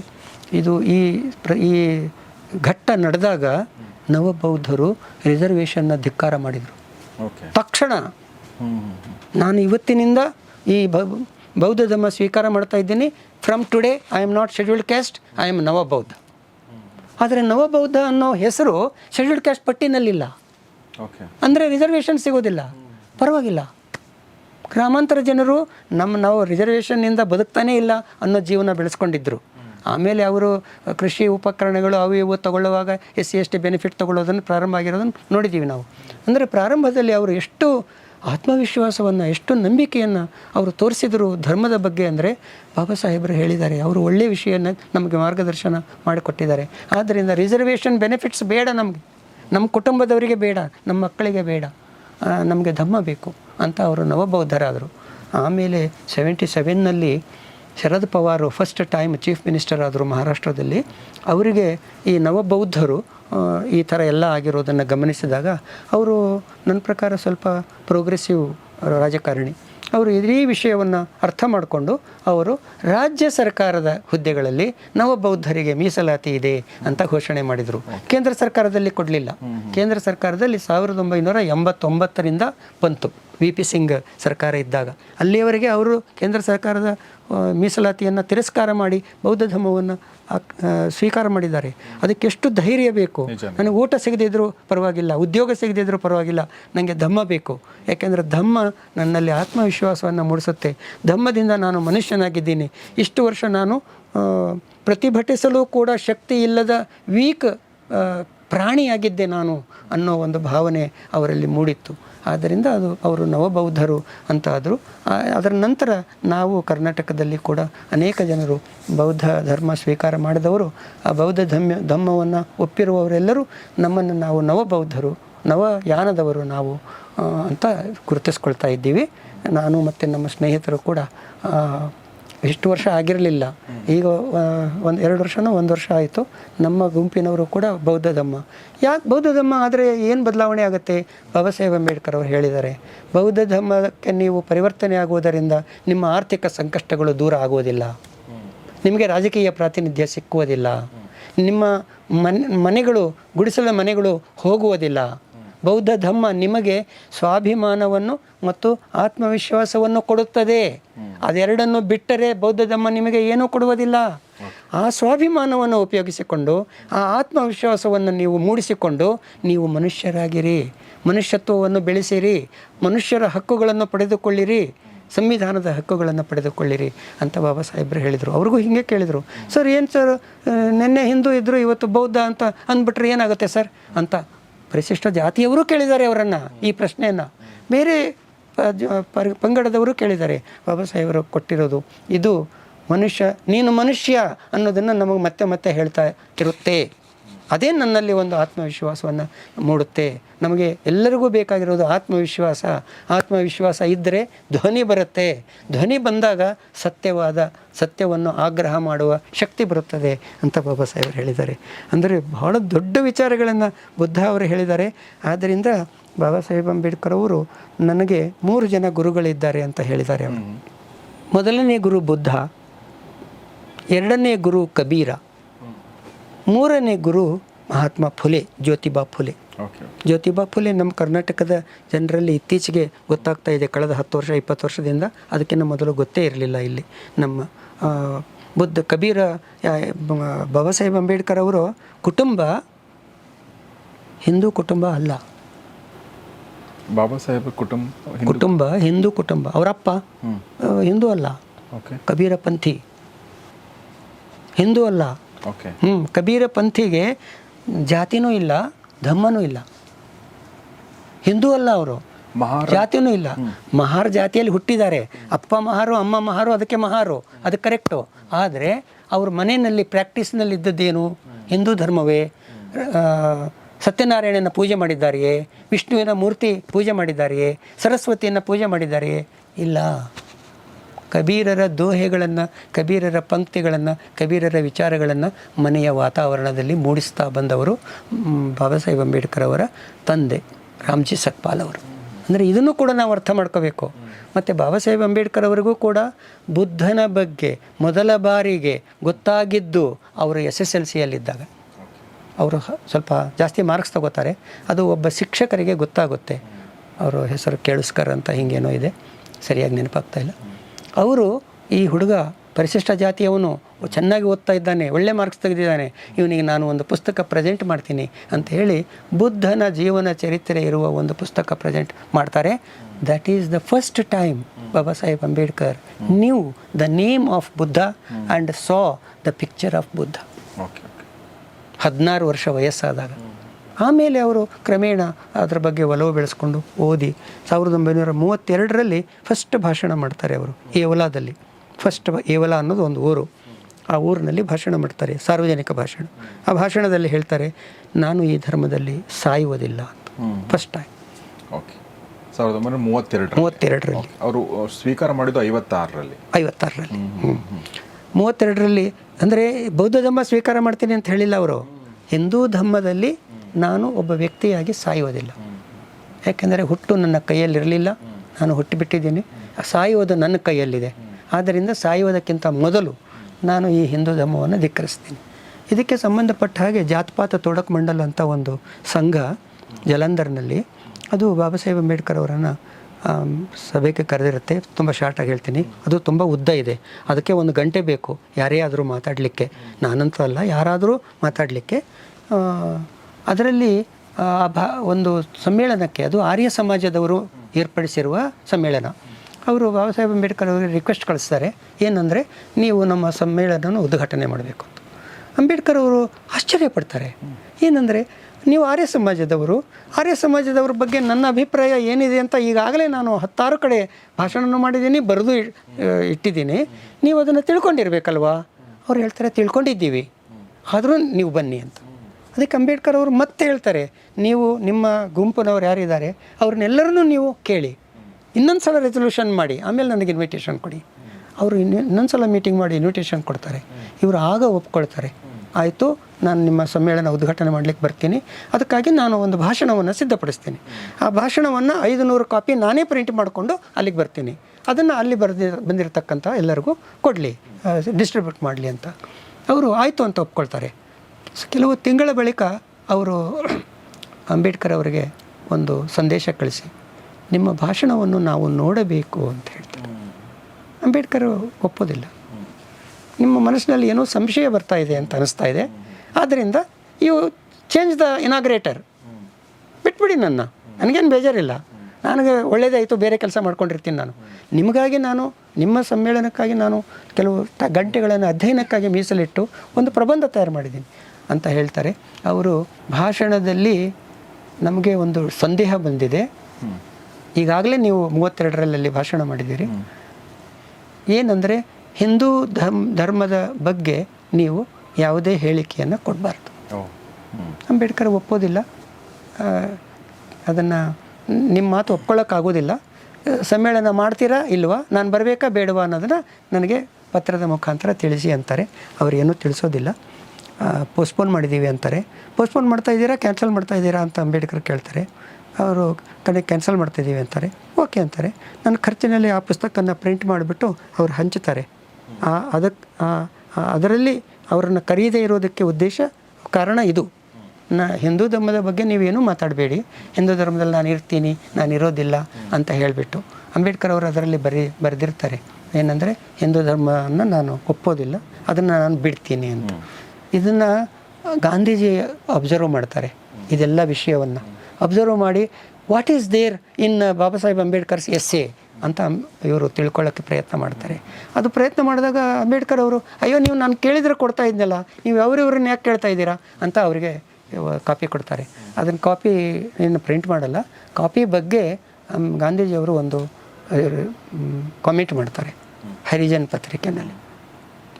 ಇದು ಈ ಪ್ರ ಈ ಘಟ್ಟ ನಡೆದಾಗ ನವಬೌದ್ಧರು ರಿಸರ್ವೇಷನ್ನ ಧಿಕ್ಕಾರ ಮಾಡಿದರು. ತಕ್ಷಣ ನಾನು ಇವತ್ತಿನಿಂದ ಈ ಬೌದ್ಧ ಧರ್ಮ ಸ್ವೀಕಾರ ಮಾಡ್ತಾ ಇದ್ದೀನಿ. From today I am not scheduled caste I am ನವಬೌದ್ಧ. ಆದರೆ ನವಬೌದ್ಧ ಅನ್ನೋ ಹೆಸರು ಶೆಡ್ಯೂಲ್ಡ್ ಕ್ಯಾಸ್ಟ್ ಪಟ್ಟಿನಲ್ಲಿಲ್ಲ. ಅಂದರೆ ರಿಸರ್ವೇಷನ್ ಸಿಗೋದಿಲ್ಲ. ಪರವಾಗಿಲ್ಲ. ಗ್ರಾಮಾಂತರ ಜನರು ನಮ್ಮ ನಾವು ರಿಸರ್ವೇಷನ್ನಿಂದ ಬದುಕ್ತಾನೆ ಇಲ್ಲ ಅನ್ನೋ ಜೀವನ ಬೆಳೆಸ್ಕೊಂಡಿದ್ರು. ಆಮೇಲೆ ಅವರು ಕೃಷಿ ಉಪಕರಣಗಳು ಅವು ಇವು ತಗೊಳ್ಳುವಾಗ S C S T benefit ತಗೊಳ್ಳೋದನ್ನು ಪ್ರಾರಂಭ ಆಗಿರೋದನ್ನು ನೋಡಿದ್ದೀವಿ ನಾವು. ಅಂದರೆ ಪ್ರಾರಂಭದಲ್ಲಿ ಅವರು ಎಷ್ಟು ಆತ್ಮವಿಶ್ವಾಸವನ್ನು, ಎಷ್ಟು ನಂಬಿಕೆಯನ್ನು ಅವರು ತೋರಿಸಿದರು ಧರ್ಮದ ಬಗ್ಗೆ ಅಂದರೆ ಬಾಬಾ ಸಾಹೇಬರು ಹೇಳಿದ್ದಾರೆ. ಅವರು ಒಳ್ಳೆಯ ವಿಷಯನ ನಮಗೆ ಮಾರ್ಗದರ್ಶನ ಮಾಡಿಕೊಟ್ಟಿದ್ದಾರೆ. ಆದ್ದರಿಂದ ರಿಸರ್ವೇಷನ್ ಬೆನಿಫಿಟ್ಸ್ ಬೇಡ ನಮಗೆ. ನಮ್ಮ ಕುಟುಂಬದವರಿಗೆ ಬೇಡ, ನಮ್ಮ ಮಕ್ಕಳಿಗೆ ಬೇಡ. ನಮಗೆ ಧಮ್ಮ ಬೇಕು ಅಂತ ಅವರು ನವಬೌದ್ಧರಾದರು. ಆಮೇಲೆ seventy ಸೆವೆನ್ನಲ್ಲಿ Sharad Pawar first time chief minister ಆದರು ಮಹಾರಾಷ್ಟ್ರದಲ್ಲಿ. ಅವರಿಗೆ ಈ ನವಬೌದ್ಧರು ಈ ಥರ ಎಲ್ಲ ಆಗಿರೋದನ್ನು ಗಮನಿಸಿದಾಗ ಅವರು ನನ್ನ ಪ್ರಕಾರ ಸ್ವಲ್ಪ ಪ್ರೋಗ್ರೆಸಿವ್ ರಾಜಕಾರಣಿ. ಅವರು ಇದೇ ವಿಷಯವನ್ನು ಅರ್ಥ ಮಾಡಿಕೊಂಡು ಅವರು ರಾಜ್ಯ ಸರ್ಕಾರದ ಹುದ್ದೆಗಳಲ್ಲಿ ನವಬೌದ್ಧರಿಗೆ ಮೀಸಲಾತಿ ಇದೆ ಅಂತ ಘೋಷಣೆ ಮಾಡಿದರು. ಕೇಂದ್ರ ಸರ್ಕಾರದಲ್ಲಿ ಕೊಡಲಿಲ್ಲ. ಕೇಂದ್ರ ಸರ್ಕಾರದಲ್ಲಿ ಸಾವಿರದ ಒಂಬೈನೂರ ಎಂಬತ್ತೊಂಬತ್ತರಿಂದ ಬಂತು. ವಿ ಪಿ ಸಿಂಗ್ ಸರ್ಕಾರ ಇದ್ದಾಗ. ಅಲ್ಲಿಯವರೆಗೆ ಅವರು ಕೇಂದ್ರ ಸರ್ಕಾರದ ಮೀಸಲಾತಿಯನ್ನು ತಿರಸ್ಕಾರ ಮಾಡಿ ಬೌದ್ಧ ಧರ್ಮವನ್ನು ಸ್ವೀಕಾರ ಮಾಡಿದ್ದಾರೆ. ಅದಕ್ಕೆ ಎಷ್ಟು ಧೈರ್ಯ ಬೇಕು? ನನಗೆ ಊಟ ಸಿಗದಿದ್ದರೂ ಪರವಾಗಿಲ್ಲ ಉದ್ಯೋಗ ಸಿಗದಿದ್ದರೂ ಪರವಾಗಿಲ್ಲ ನನಗೆ ಧಮ್ಮ ಬೇಕು. ಯಾಕೆಂದರೆ ಧಮ್ಮ ನನ್ನಲ್ಲಿ ಆತ್ಮವಿಶ್ವಾಸವನ್ನು ಮೂಡಿಸುತ್ತೆ. ಧಮ್ಮದಿಂದ ನಾನು ಮನುಷ್ಯನಾಗಿದ್ದೀನಿ. ಇಷ್ಟು ವರ್ಷ ನಾನು ಪ್ರತಿಭಟಿಸಲು ಕೂಡ ಶಕ್ತಿ ಇಲ್ಲದ ವೀಕ್ ಪ್ರಾಣಿಯಾಗಿದ್ದೆ ನಾನು ಅನ್ನೋ ಒಂದು ಭಾವನೆ ಅವರಲ್ಲಿ ಮೂಡಿತ್ತು. ಆದ್ದರಿಂದ ಅದು ಅವರು ನವಬೌದ್ಧರು ಅಂತ ಆದರು ಅದರ ನಂತರ ನಾವು ಕರ್ನಾಟಕದಲ್ಲಿ ಕೂಡ ಅನೇಕ ಜನರು ಬೌದ್ಧ ಧರ್ಮ ಸ್ವೀಕಾರ ಮಾಡಿದವರು, ಆ ಬೌದ್ಧ ಧಮ್ಮವನ್ನು ಒಪ್ಪಿರುವವರೆಲ್ಲರೂ ನಮ್ಮನ್ನು ನಾವು ನವಬೌದ್ಧರು, ನವಯಾನದವರು ನಾವು ಅಂತ ಗುರುತಿಸ್ಕೊಳ್ತಾ ಇದ್ದೀವಿ. ನಾನು ಮತ್ತು ನಮ್ಮ ಸ್ನೇಹಿತರು ಕೂಡ ಇಷ್ಟು ವರ್ಷ ಆಗಿರಲಿಲ್ಲ. ಈಗ ಒಂದು ಎರಡು ವರ್ಷನೋ ಒಂದು ವರ್ಷ ಆಯಿತು. ನಮ್ಮ ಗುಂಪಿನವರು ಕೂಡ ಬೌದ್ಧ ಧಮ್ಮ ಯಾಕೆ ಬೌದ್ಧ ಧಮ್ಮ ಆದರೆ ಏನು ಬದಲಾವಣೆ ಆಗುತ್ತೆ? ಬಾಬಾ ಸಾಹೇಬ್ ಅಂಬೇಡ್ಕರ್ ಅವರು ಹೇಳಿದ್ದಾರೆ. ಬೌದ್ಧ ಧರ್ಮಕ್ಕೆ ನೀವು ಪರಿವರ್ತನೆ ಆಗುವುದರಿಂದ ನಿಮ್ಮ ಆರ್ಥಿಕ ಸಂಕಷ್ಟಗಳು ದೂರ ಆಗುವುದಿಲ್ಲ. ನಿಮಗೆ ರಾಜಕೀಯ ಪ್ರಾತಿನಿಧ್ಯ ಸಿಕ್ಕುವುದಿಲ್ಲ. ನಿಮ್ಮ ಮನೆ, ಮನೆಗಳು, ಗುಡಿಸಲ ಮನೆಗಳು ಹೋಗುವುದಿಲ್ಲ. ಬೌದ್ಧ ಧಮ್ಮ ನಿಮಗೆ ಸ್ವಾಭಿಮಾನವನ್ನು ಮತ್ತು ಆತ್ಮವಿಶ್ವಾಸವನ್ನು ಕೊಡುತ್ತದೆ. ಅದೆರಡನ್ನು ಬಿಟ್ಟರೆ ಬೌದ್ಧ ಧಮ್ಮ ನಿಮಗೆ ಏನೂ ಕೊಡುವುದಿಲ್ಲ. ಆ ಸ್ವಾಭಿಮಾನವನ್ನು ಉಪಯೋಗಿಸಿಕೊಂಡು, ಆ ಆತ್ಮವಿಶ್ವಾಸವನ್ನು ನೀವು ಮೂಡಿಸಿಕೊಂಡು ನೀವು ಮನುಷ್ಯರಾಗಿರಿ. ಮನುಷ್ಯತ್ವವನ್ನು ಬೆಳೆಸಿರಿ. ಮನುಷ್ಯರ ಹಕ್ಕುಗಳನ್ನು ಪಡೆದುಕೊಳ್ಳಿರಿ. ಸಂವಿಧಾನದ ಹಕ್ಕುಗಳನ್ನು ಪಡೆದುಕೊಳ್ಳಿರಿ ಅಂತ ಬಾಬಾ ಸಾಹೇಬ್ರು ಹೇಳಿದರು. ಅವ್ರಿಗೂ ಹಿಂಗೆ ಕೇಳಿದರು. ಸರ್, ಏನು ಸರ್? ನಿನ್ನೆ ಹಿಂದೂ ಇದ್ದರು ಇವತ್ತು ಬೌದ್ಧ ಅಂತ ಅಂದ್ಬಿಟ್ರೆ ಏನಾಗುತ್ತೆ ಸರ್? ಅಂತ ಪರಿಶಿಷ್ಟ ಜಾತಿಯವರು ಕೇಳಿದ್ದಾರೆ ಅವರನ್ನು ಈ ಪ್ರಶ್ನೆಯನ್ನು. ಬೇರೆ ಪಂಗಡದವರು ಕೇಳಿದ್ದಾರೆ, ಬಾಬಾ ಸಾಹೇಬರು ಕೊಟ್ಟಿರೋದು. ಇದು ಮನುಷ್ಯ, ನೀನು ಮನುಷ್ಯ ಅನ್ನೋದನ್ನು ನಮಗೆ ಮತ್ತೆ ಮತ್ತೆ ಹೇಳ್ತಾ ಇರುತ್ತೆ. ಅದೇ ನನ್ನಲ್ಲಿ ಒಂದು ಆತ್ಮವಿಶ್ವಾಸವನ್ನು ಮೂಡುತ್ತೆ. ನಮಗೆ ಎಲ್ಲರಿಗೂ ಬೇಕಾಗಿರೋದು ಆತ್ಮವಿಶ್ವಾಸ. ಆತ್ಮವಿಶ್ವಾಸ ಇದ್ದರೆ ಧ್ವನಿ ಬರುತ್ತೆ. ಧ್ವನಿ ಬಂದಾಗ ಸತ್ಯವಾದ ಸತ್ಯವನ್ನು ಆಗ್ರಹ ಮಾಡುವ ಶಕ್ತಿ ಬರುತ್ತದೆ ಅಂತ ಬಾಬಾ ಸಾಹೇಬರು ಹೇಳಿದ್ದಾರೆ. ಅಂದರೆ ಬಹಳ ದೊಡ್ಡ ವಿಚಾರಗಳನ್ನು ಬುದ್ಧ ಅವರು ಹೇಳಿದ್ದಾರೆ. ಆದ್ದರಿಂದ ಬಾಬಾ ಸಾಹೇಬ್ ಅಂಬೇಡ್ಕರ್ ಅವರು ನನಗೆ ಮೂರು ಜನ ಗುರುಗಳಿದ್ದಾರೆ ಅಂತ ಹೇಳಿದ್ದಾರೆ ಅವರು. ಮೊದಲನೇ ಗುರು ಬುದ್ಧ ಎರಡನೇ ಗುರು ಕಬೀರ ಮೂರನೇ ಗುರು ಮಹಾತ್ಮ ಫುಲೆ ಜ್ಯೋತಿಬಾ ಫುಲೆ. ಜ್ಯೋತಿಬಾ ಫುಲೆ ನಮ್ಮ ಕರ್ನಾಟಕದ ಜನರಲ್ಲಿ ಇತ್ತೀಚೆಗೆ ಗೊತ್ತಾಗ್ತಾ ಇದೆ. ಕಳೆದ ಹತ್ತು ವರ್ಷ ಇಪ್ಪತ್ತು ವರ್ಷದಿಂದ ಅದಕ್ಕಿಂತ ಮೊದಲು ಗೊತ್ತೇ ಇರಲಿಲ್ಲ ಇಲ್ಲಿ. ನಮ್ಮ ಬುದ್ಧ ಕಬೀರ ಬಾಬಾ ಸಾಹೇಬ್ ಅಂಬೇಡ್ಕರ್ ಅವರು ಕುಟುಂಬ ಹಿಂದೂ ಕುಟುಂಬ ಅಲ್ಲ. ಬಾಬಾ ಸಾಹೇಬ್ ಕುಟುಂಬ ಹಿಂದೂ ಕುಟುಂಬ ಹಿಂದೂ ಕುಟುಂಬ. ಅವರಪ್ಪ ಹಿಂದೂ ಅಲ್ಲ. ಓಕೆ ಕಬೀರ ಪಂಥಿ. ಹಿಂದೂ ಅಲ್ಲ. ಹ್ಞೂ ಕಬೀರ ಪಂಥಿಗೆ ಜಾತಿನೂ ಇಲ್ಲ ಧಮ್ಮನೂ ಇಲ್ಲ. ಹಿಂದೂ ಅಲ್ಲ ಅವರು. ಮಹಾರ ಜಾತಿನೂ ಇಲ್ಲ. ಮಹಾರ್ ಜಾತಿಯಲ್ಲಿ ಹುಟ್ಟಿದ್ದಾರೆ. ಅಪ್ಪ ಮಹಾರು ಅಮ್ಮ ಮಹಾರು ಅದಕ್ಕೆ ಮಹಾರು. ಅದು ಕರೆಕ್ಟು ಆದರೆ ಅವ್ರ ಮನೆಯಲ್ಲಿ ಪ್ರಾಕ್ಟೀಸ್ನಲ್ಲಿ ಇದ್ದದ್ದೇನು ಹಿಂದೂ ಧರ್ಮವೇ? ಸತ್ಯನಾರಾಯಣನ ಪೂಜೆ ಮಾಡಿದ್ದಾರೆಯೇ? ವಿಷ್ಣುವಿನ ಮೂರ್ತಿ ಪೂಜೆ ಮಾಡಿದ್ದಾರೆಯೇ? ಸರಸ್ವತಿಯನ್ನು ಪೂಜೆ ಮಾಡಿದ್ದಾರೆಯೇ? ಇಲ್ಲ. ಕಬೀರರ ದೋಹೆಗಳನ್ನು, ಕಬೀರರ ಪಂಕ್ತಿಗಳನ್ನು, ಕಬೀರರ ವಿಚಾರಗಳನ್ನು ಮನೆಯ ವಾತಾವರಣದಲ್ಲಿ ಮೂಡಿಸ್ತಾ ಬಂದವರು ಬಾಬಾ ಸಾಹೇಬ್ ಅಂಬೇಡ್ಕರ್ ಅವರ ತಂದೆ ರಾಮ್ಜಿ ಸಕ್ಪಾಲ್ ಅವರು. ಅಂದರೆ ಇದನ್ನು ಕೂಡ ನಾವು ಅರ್ಥ ಮಾಡ್ಕೋಬೇಕು. ಮತ್ತು ಬಾಬಾ ಸಾಹೇಬ್ ಅಂಬೇಡ್ಕರ್ ಅವರಿಗೂ ಕೂಡ ಬುದ್ಧನ ಬಗ್ಗೆ ಮೊದಲ ಬಾರಿಗೆ ಗೊತ್ತಾಗಿದ್ದು ಅವರು ಎಸ್ ಎಸ್ ಎಲ್ ಸಿಯಲ್ಲಿದ್ದಾಗ. ಅವರು ಸ್ವಲ್ಪ ಜಾಸ್ತಿ ಮಾರ್ಕ್ಸ್ ತಗೋತಾರೆ. ಅದು ಒಬ್ಬ ಶಿಕ್ಷಕರಿಗೆ ಗೊತ್ತಾಗುತ್ತೆ. ಅವರು ಹೆಸರು ಕೇಳಿಸ್ಕರ್ ಅಂತ ಹಿಂಗೇನೋ ಇದೆ. ಸರಿಯಾಗಿ ನೆನಪಾಗ್ತಾ ಇಲ್ಲ. ಅವರು ಈ ಹುಡುಗ ಪರಿಶಿಷ್ಟ ಜಾತಿಯವನು ಚೆನ್ನಾಗಿ ಓದ್ತಾ ಇದ್ದಾನೆ ಒಳ್ಳೆ ಮಾರ್ಕ್ಸ್ ತೆಗೆದಿದ್ದಾನೆ ಇವನಿಗೆ ನಾನು ಒಂದು ಪುಸ್ತಕ ಪ್ರೆಸೆಂಟ್ ಮಾಡ್ತೀನಿ ಅಂತ ಹೇಳಿ ಬುದ್ಧನ ಜೀವನ ಚರಿತ್ರೆ ಇರುವ ಒಂದು ಪುಸ್ತಕ ಪ್ರೆಸೆಂಟ್ ಮಾಡ್ತಾರೆ. That is the first time Baba Saheb Ambedkar knew the name of Buddha and saw the picture of Buddha ಹದಿನಾರು ವರ್ಷ ವಯಸ್ಸಾದಾಗ. ಆಮೇಲೆ ಅವರು ಕ್ರಮೇಣ ಅದರ ಬಗ್ಗೆ ಒಲವು ಬೆಳೆಸ್ಕೊಂಡು ಓದಿ ಸಾವಿರದ ಒಂಬೈನೂರ ಮೂವತ್ತೆರಡರಲ್ಲಿ ಫಸ್ಟ್ ಭಾಷಣ ಮಾಡ್ತಾರೆ ಅವರು ಏವಲಾದಲ್ಲಿ. ಫಸ್ಟ್ ಏವಲ ಅನ್ನೋದು ಒಂದು ಊರು. ಆ ಊರಿನಲ್ಲಿ ಭಾಷಣ ಮಾಡ್ತಾರೆ ಸಾರ್ವಜನಿಕ ಭಾಷಣ. ಆ ಭಾಷಣದಲ್ಲಿ ಹೇಳ್ತಾರೆ ನಾನು ಈ ಧರ್ಮದಲ್ಲಿ ಸಾಯುವುದಿಲ್ಲ ಅಂತ. ಫಸ್ಟ್ ಟೈಮ್ ಓಕೆ ಸಾವಿರದ ಒಂಬೈನೂರ ಮೂವತ್ತೆರಡು ಮೂವತ್ತೆರಡರಲ್ಲಿ. ಅವರು ಸ್ವೀಕಾರ ಮಾಡಿದ್ದು ಐವತ್ತಾರರಲ್ಲಿ. ಐವತ್ತಾರರಲ್ಲಿ. ಮೂವತ್ತೆರಡರಲ್ಲಿ ಅಂದರೆ ಬೌದ್ಧ ಧರ್ಮ ಸ್ವೀಕಾರ ಮಾಡ್ತೀನಿ ಅಂತ ಹೇಳಿಲ್ಲ ಅವರು. ಹಿಂದೂ ಧರ್ಮದಲ್ಲಿ ನಾನು ಒಬ್ಬ ವ್ಯಕ್ತಿಯಾಗಿ ಸಾಯುವುದಿಲ್ಲ. ಯಾಕೆಂದರೆ ಹುಟ್ಟು ನನ್ನ ಕೈಯಲ್ಲಿರಲಿಲ್ಲ. ನಾನು ಹುಟ್ಟಿಬಿಟ್ಟಿದ್ದೀನಿ. ಸಾಯುವುದು ನನ್ನ ಕೈಯಲ್ಲಿದೆ. ಆದ್ದರಿಂದ ಸಾಯುವುದಕ್ಕಿಂತ ಮೊದಲು ನಾನು ಈ ಹಿಂದೂ ಧರ್ಮವನ್ನು ಧಿಕ್ಕರಿಸ್ತೀನಿ. ಇದಕ್ಕೆ ಸಂಬಂಧಪಟ್ಟ ಹಾಗೆ ಜಾತ್ಪಾತ ತೊಡಕ್ ಮಂಡಲ್ ಅಂತ ಒಂದು ಸಂಘ ಜಲಂಧರ್ನಲ್ಲಿ. ಅದು ಬಾಬಾ ಸಾಹೇಬ್ ಅಂಬೇಡ್ಕರ್ ಅವರನ್ನು ಸಭೆಗೆ ಕರೆದಿರುತ್ತೆ. ತುಂಬ ಶಾರ್ಟಾಗಿ ಹೇಳ್ತೀನಿ. ಅದು ತುಂಬ ಉದ್ದ ಇದೆ. ಅದಕ್ಕೆ ಒಂದು ಗಂಟೆ ಬೇಕು. ಯಾರೇ ಆದರೂ ಮಾತಾಡಲಿಕ್ಕೆ. ನಾನಂತೂ ಅಲ್ಲ, ಯಾರಾದರೂ ಮಾತಾಡಲಿಕ್ಕೆ ಅದರಲ್ಲಿ ಭಾ, ಒಂದು ಸಮ್ಮೇಳನಕ್ಕೆ ಅದು ಆರ್ಯ ಸಮಾಜದವರು ಏರ್ಪಡಿಸಿರುವ ಸಮ್ಮೇಳನ. ಅವರು ಬಾಬಾ ಸಾಹೇಬ್ ಅಂಬೇಡ್ಕರ್ ಅವರಿಗೆ ರಿಕ್ವೆಸ್ಟ್ ಕಳಿಸ್ತಾರೆ, ಏನಂದರೆ ನೀವು ನಮ್ಮ ಸಮ್ಮೇಳನವನ್ನು ಉದ್ಘಾಟನೆ ಮಾಡಬೇಕು ಅಂತ. ಅಂಬೇಡ್ಕರ್ ಅವರು ಆಶ್ಚರ್ಯಪಡ್ತಾರೆ ಏನಂದರೆ, ನೀವು ಆರ್ಯ ಸಮಾಜದವರು, ಆರ್ಯ ಸಮಾಜದವ್ರ ಬಗ್ಗೆ ನನ್ನ ಅಭಿಪ್ರಾಯ ಏನಿದೆ ಅಂತ ಈಗಾಗಲೇ ನಾನು ಹತ್ತಾರು ಕಡೆ ಭಾಷಣವನ್ನು ಮಾಡಿದ್ದೀನಿ, ಬರೆದು ಇಟ್ಟಿದ್ದೀನಿ. ನೀವು ಅದನ್ನು ತಿಳ್ಕೊಂಡಿರ್ಬೇಕಲ್ವಾ? ಅವ್ರು ಹೇಳ್ತಾರೆ, ತಿಳ್ಕೊಂಡಿದ್ದೀವಿ. ಆದರೂ ನೀವು ಬನ್ನಿ ಅಂತ. ಅದಕ್ಕೆ ಅಂಬೇಡ್ಕರ್ ಅವರು ಮತ್ತೆ ಹೇಳ್ತಾರೆ, ನೀವು ನಿಮ್ಮ ಗುಂಪಿನವ್ರು ಯಾರಿದ್ದಾರೆ, ಅವ್ರನ್ನೆಲ್ಲರನ್ನೂ ನೀವು ಕೇಳಿ. ಇನ್ನೊಂದು ಸಲ ರೆಸೊಲ್ಯೂಷನ್ ಮಾಡಿ, ಆಮೇಲೆ ನನಗೆ ಇನ್ವಿಟೇಷನ್ ಕೊಡಿ. ಅವರು ಇನ್ನು ಇನ್ನೊಂದು ಸಲ ಮೀಟಿಂಗ್ ಮಾಡಿ ಇನ್ವಿಟೇಷನ್ ಕೊಡ್ತಾರೆ. ಇವರು ಆಗ ಒಪ್ಕೊಳ್ತಾರೆ. ಆಯಿತು, ನಾನು ನಿಮ್ಮ ಸಮ್ಮೇಳನ ಉದ್ಘಾಟನೆ ಮಾಡಲಿಕ್ಕೆ ಬರ್ತೀನಿ. ಅದಕ್ಕಾಗಿ ನಾನು ಒಂದು ಭಾಷಣವನ್ನು ಸಿದ್ಧಪಡಿಸ್ತೀನಿ. ಆ ಭಾಷಣವನ್ನು ಐದು ನೂರು ಕಾಪಿ ನಾನೇ ಪ್ರಿಂಟ್ ಮಾಡಿಕೊಂಡು ಅಲ್ಲಿಗೆ ಬರ್ತೀನಿ. ಅದನ್ನು ಅಲ್ಲಿ ಬರೆದಿ, ಬಂದಿರತಕ್ಕಂಥ ಎಲ್ಲರಿಗೂ ಕೊಡಲಿ ಡಿಸ್ಟ್ರಿಬ್ಯೂಟ್ ಮಾಡಲಿ ಅಂತ. ಅವರು ಆಯಿತು ಅಂತ ಒಪ್ಕೊಳ್ತಾರೆ. ಕೆಲವು ತಿಂಗಳ ಬಳಿಕ ಅವರು ಅಂಬೇಡ್ಕರ್ ಅವರಿಗೆ ಒಂದು ಸಂದೇಶ ಕಳಿಸಿ, ನಿಮ್ಮ ಭಾಷಣವನ್ನು ನಾವು ನೋಡಬೇಕು ಅಂತ ಹೇಳ್ತಾರೆ. ಅಂಬೇಡ್ಕರ್ ಒಪ್ಪೋದಿಲ್ಲ. ನಿಮ್ಮ ಮನಸ್ಸಿನಲ್ಲಿ ಏನೋ ಸಂಶಯ ಬರ್ತಾ ಇದೆ ಅಂತ ಅನಿಸ್ತಾ ಇದೆ. ಆದ್ದರಿಂದ ಯು ಚೇಂಜ್ ದ ಇನಾಗ್ರೇಟರ್ ಬಿಟ್ಬಿಡಿ ನನ್ನ. ನನಗೇನು ಬೇಜಾರಿಲ್ಲ. ನನಗೆ ಒಳ್ಳೇದಾಯಿತು, ಬೇರೆ ಕೆಲಸ ಮಾಡ್ಕೊಂಡಿರ್ತೀನಿ ನಾನು. ನಿಮಗಾಗಿ ನಾನು, ನಿಮ್ಮ ಸಮ್ಮೇಳನಕ್ಕಾಗಿ ನಾನು ಕೆಲವು ಗಂಟೆಗಳನ್ನು ಅಧ್ಯಯನಕ್ಕಾಗಿ ಮೀಸಲಿಟ್ಟು ಒಂದು ಪ್ರಬಂಧ ತಯಾರು ಮಾಡಿದ್ದೀನಿ. ಅಂತ ಹೇಳ್ತಾರೆ. ಅವರು ಭಾಷಣದಲ್ಲಿ ನಮಗೆ ಒಂದು ಸಂದೇಹ ಬಂದಿದೆ. ಈಗಾಗಲೇ ನೀವು ಮೂವತ್ತೆರಡರಲ್ಲಿ ಭಾಷಣ ಮಾಡಿದ್ದೀರಿ. ಏನಂದರೆ ಹಿಂದೂ ಧರ್ಮ ಧರ್ಮದ ಬಗ್ಗೆ ನೀವು ಯಾವುದೇ ಹೇಳಿಕೆಯನ್ನು ಕೊಡಬಾರ್ದು. ಅಂಬೇಡ್ಕರ್ ಒಪ್ಪೋದಿಲ್ಲ. ಅದನ್ನು ನಿಮ್ಮ ಮಾತು ಒಪ್ಕೊಳ್ಳೋಕ್ಕಾಗೋದಿಲ್ಲ ಸಮ್ಮೇಳನ ಮಾಡ್ತೀರಾ ಇಲ್ವಾ? ನಾನು ಬರಬೇಕಾ ಬೇಡವಾ ಅನ್ನೋದನ್ನು ನನಗೆ ಪತ್ರದ ಮುಖಾಂತರ ತಿಳಿಸಿ ಅಂತಾರೆ. ಅವರೇನೂ ಏನೂ ತಿಳಿಸೋದಿಲ್ಲ. ಪೋಸ್ಟ್ಪೋನ್ ಮಾಡಿದ್ದೀವಿ ಅಂತಾರೆ. ಪೋಸ್ಟ್ಪೋನ್ ಮಾಡ್ತಾ ಇದ್ದೀರಾ ಕ್ಯಾನ್ಸಲ್ ಮಾಡ್ತಾ ಇದ್ದೀರಾ ಅಂತ ಅಂಬೇಡ್ಕರ್ ಕೇಳ್ತಾರೆ. ಅವರು ಕಡೆ ಕ್ಯಾನ್ಸಲ್ ಮಾಡ್ತಾಯಿದ್ದೀವಿ ಅಂತಾರೆ. ಓಕೆ ಅಂತಾರೆ. ನನ್ನ ಖರ್ಚಿನಲ್ಲಿ ಆ ಪುಸ್ತಕನ ಪ್ರಿಂಟ್ ಮಾಡಿಬಿಟ್ಟು ಅವ್ರು ಹಂಚುತ್ತಾರೆ ಅದಕ್ಕೆ ಅದರಲ್ಲಿ ಅವರನ್ನು ಕರೀದೇ ಇರೋದಕ್ಕೆ ಉದ್ದೇಶ, ಕಾರಣ ಇದು. ನಾ, ಹಿಂದೂ ಧರ್ಮದ ಬಗ್ಗೆ ನೀವೇನು ಮಾತಾಡಬೇಡಿ. ಹಿಂದೂ ಧರ್ಮದಲ್ಲಿ ನಾನು ಇರ್ತೀನಿ, ನಾನು ಇರೋದಿಲ್ಲ ಅಂತ ಹೇಳಿಬಿಟ್ಟು ಅಂಬೇಡ್ಕರ್ ಅವರು ಅದರಲ್ಲಿ ಬರೀ, ಬರೆದಿರ್ತಾರೆ. ಏನಂದರೆ ಹಿಂದೂ ಧರ್ಮವನ್ನು ನಾನು ಒಪ್ಪೋದಿಲ್ಲ, ಅದನ್ನು ನಾನು ಬಿಡ್ತೀನಿ ಅಂತ. ಇದನ್ನು ಗಾಂಧೀಜಿ ಅಬ್ಸರ್ವ್ ಮಾಡ್ತಾರೆ. ಇದೆಲ್ಲ ವಿಷಯವನ್ನು. ಅಬ್ಸರ್ವ್ ಮಾಡಿ what is there in Baba Saheb Ambedkar's essay ಅಂತ ಇವರು ತಿಳ್ಕೊಳ್ಳೋಕ್ಕೆ ಪ್ರಯತ್ನ ಮಾಡ್ತಾರೆ. ಅದು ಪ್ರಯತ್ನ ಮಾಡಿದಾಗ ಅಂಬೇಡ್ಕರ್ ಅವರು, ಅಯ್ಯೋ, ನೀವು ನಾನು ಕೇಳಿದರೆ ಕೊಡ್ತಾ ಇದ್ನಲ್ಲ, ನೀವು ಅವ್ರಿವ್ರನ್ನ ಯಾಕೆ ಕೇಳ್ತಾ ಇದ್ದೀರಾ? ಅಂತ ಅವರಿಗೆ ಕಾಪಿ ಕೊಡ್ತಾರೆ. ಅದನ್ನು ಕಾಪಿ ಏನು ಪ್ರಿಂಟ್ ಮಾಡಲ್ಲ. ಕಾಪಿ ಬಗ್ಗೆ ಗಾಂಧೀಜಿಯವರು ಒಂದು ಕಾಮೆಂಟ್ ಮಾಡ್ತಾರೆ. ಹರಿಜನ್ ಪತ್ರಿಕೆಯಲ್ಲಿ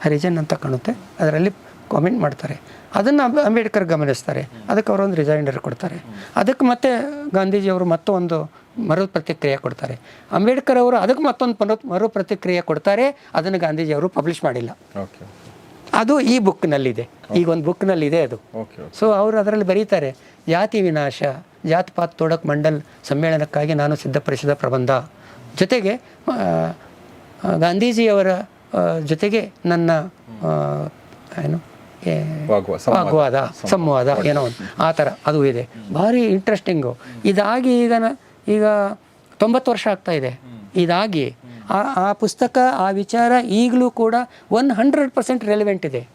ಹರಿಜನ್ ಅಂತ ಕಾಣುತ್ತೆ. ಅದರಲ್ಲಿ ಕಾಮೆಂಟ್ ಮಾಡ್ತಾರೆ. ಅದನ್ನು ಅಂಬೇಡ್ಕರ್ ಗಮನಿಸ್ತಾರೆ. ಅದಕ್ಕೆ ಅವರೊಂದು ರಿಸೈಂಡರ್ ಕೊಡ್ತಾರೆ. ಅದಕ್ಕೆ ಮತ್ತೆ ಗಾಂಧೀಜಿಯವರು ಮತ್ತೊಂದು ಮರು ಪ್ರತಿಕ್ರಿಯೆ ಕೊಡ್ತಾರೆ. ಅಂಬೇಡ್ಕರ್ ಅವರು ಅದಕ್ಕೆ ಮತ್ತೊಂದು ಮರು ಮರು ಪ್ರತಿಕ್ರಿಯೆ ಕೊಡ್ತಾರೆ. ಅದನ್ನು ಗಾಂಧೀಜಿಯವರು ಪಬ್ಲಿಷ್ ಮಾಡಿಲ್ಲ. ಓಕೆ ಅದು ಈ ಬುಕ್ನಲ್ಲಿದೆ ಈಗ ಒಂದು ಬುಕ್ನಲ್ಲಿದೆ ಅದು. ಸೊ ಅವರು ಅದರಲ್ಲಿ ಬರೀತಾರೆ ಜಾತಿ ವಿನಾಶ ಜಾತ್ ಪಾತ್ ತೋಡಕ್ ಮಂಡಲ್ ಸಮ್ಮೇಳನಕ್ಕಾಗಿ ನಾನು ಸಿದ್ಧಪಡಿಸಿದ ಪ್ರಬಂಧ. ಜೊತೆಗೆ ಗಾಂಧೀಜಿಯವರ ಜೊತೆಗೆ ನನ್ನ ಏನು? ವಾಗ್ವಾದ ಸಂವಾದ. ಏನೋ ಒಂದು. ಆ ಥರ. ಅದು ಇದೆ. ಭಾರಿ ಇಂಟ್ರೆಸ್ಟಿಂಗು ಇದಾಗಿ ಈಗ ಈಗ ತೊಂಬತ್ತು ವರ್ಷ ಆಗ್ತಾ ಇದೆ. ಇದಾಗಿ ಆ ಆ ಪುಸ್ತಕ ಆ ವಿಚಾರ ಈಗಲೂ ಕೂಡ ಒನ್ ಹಂಡ್ರೆಡ್ ಪರ್ಸೆಂಟ್ ರೆಲಿವೆಂಟ್ ಇದೆ.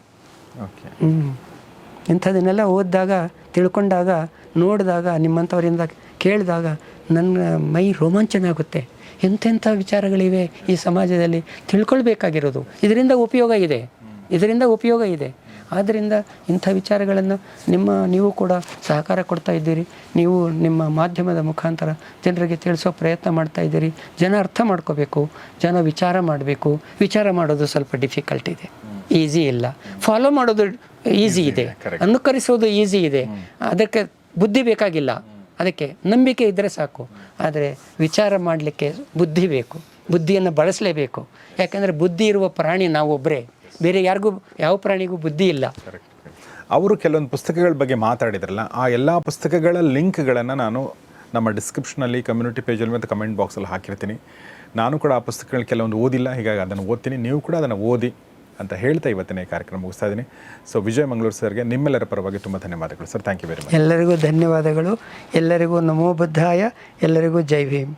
ಇಂಥದನ್ನೆಲ್ಲ ಓದಿದಾಗ ತಿಳ್ಕೊಂಡಾಗ ನೋಡಿದಾಗ ನಿಮ್ಮಂಥವರಿಂದ ಕೇಳಿದಾಗ ನನ್ನ ಮೈ ರೋಮಾಂಚನ ಆಗುತ್ತೆ ಎಂಥೆಂಥ ವಿಚಾರಗಳಿವೆ ಈ ಸಮಾಜದಲ್ಲಿ ತಿಳ್ಕೊಳ್ಬೇಕಾಗಿರೋದು. ಇದರಿಂದ ಉಪಯೋಗ ಇದೆ. ಇದರಿಂದ ಉಪಯೋಗ ಇದೆ. ಆದ್ದರಿಂದ ಇಂಥ ವಿಚಾರಗಳನ್ನು ನಿಮ್ಮ ನೀವು ಕೂಡ ಸಹಕಾರ ಕೊಡ್ತಾ ಇದ್ದೀರಿ. ನೀವು ನಿಮ್ಮ ಮಾಧ್ಯಮದ ಮುಖಾಂತರ ಜನರಿಗೆ ತಿಳಿಸೋ ಪ್ರಯತ್ನ ಮಾಡ್ತಾ ಇದ್ದೀರಿ. ಜನ ಅರ್ಥ ಮಾಡ್ಕೋಬೇಕು ಜನ ವಿಚಾರ ಮಾಡಬೇಕು. ವಿಚಾರ ಮಾಡೋದು ಸ್ವಲ್ಪ ಡಿಫಿಕಲ್ಟ್ ಇದೆ. ಈಸಿ ಇಲ್ಲ. ಫಾಲೋ ಮಾಡೋದು ಈಸಿ ಇದೆ. ಅನುಕರಿಸೋದು ಈಸಿ ಇದೆ. ಅದಕ್ಕೆ ಬುದ್ಧಿ ಬೇಕಾಗಿಲ್ಲ. ಅದಕ್ಕೆ ನಂಬಿಕೆ ಇದ್ದರೆ ಸಾಕು. ಆದರೆ ವಿಚಾರ ಮಾಡಲಿಕ್ಕೆ ಬುದ್ಧಿ ಬೇಕು. ಬುದ್ಧಿಯನ್ನು ಬಳಸಲೇಬೇಕು. ಯಾಕೆಂದರೆ ಬುದ್ಧಿ ಇರುವ ಪ್ರಾಣಿ ನಾವೊಬ್ಬರೇ ಬೇರೆ ಯಾರಿಗೂ ಯಾವ ಪ್ರಾಣಿಗೂ ಬುದ್ಧಿ ಇಲ್ಲ. ಅವರು ಕೆಲವೊಂದು ಪುಸ್ತಕಗಳ ಬಗ್ಗೆ ಮಾತಾಡಿದ್ರಲ್ಲ ಆ ಎಲ್ಲ ಪುಸ್ತಕಗಳ ಲಿಂಕ್ಗಳನ್ನು ನಾನು ನಮ್ಮ ಡಿಸ್ಕ್ರಿಪ್ಷನಲ್ಲಿ ಕಮ್ಯುನಿಟಿ ಪೇಜಲ್ಲಿ ಮತ್ತು ಕಮೆಂಟ್ ಬಾಕ್ಸಲ್ಲಿ ಹಾಕಿರ್ತೀನಿ. ನಾನು ಕೂಡ ಆ ಪುಸ್ತಕಗಳು ಕೆಲವೊಂದು ಓದಿಲ್ಲ ಹೀಗಾಗಿ ಅದನ್ನು ಓದ್ತೀನಿ. ನೀವು ಕೂಡ ಅದನ್ನು ಓದಿ ಅಂತ ಹೇಳ್ತಾ ಇವತ್ತಿನ ಈ ಕಾರ್ಯಕ್ರಮ ಮುಗಿಸ್ತಾ ಇದ್ದೀನಿ. ಸೊ ವಿಜಯ್ ಮಂಗಳೂರು ಸರ್ಗೆ ನಿಮ್ಮೆಲ್ಲರ ಪರವಾಗಿ ತುಂಬ ಧನ್ಯವಾದಗಳು. Sir thank you very much ಎಲ್ಲರಿಗೂ ಧನ್ಯವಾದಗಳು. ಎಲ್ಲರಿಗೂ ನಮೋ ಬುದ್ಧಾಯ ಎಲ್ಲರಿಗೂ ಜೈ ಭೀಮ್.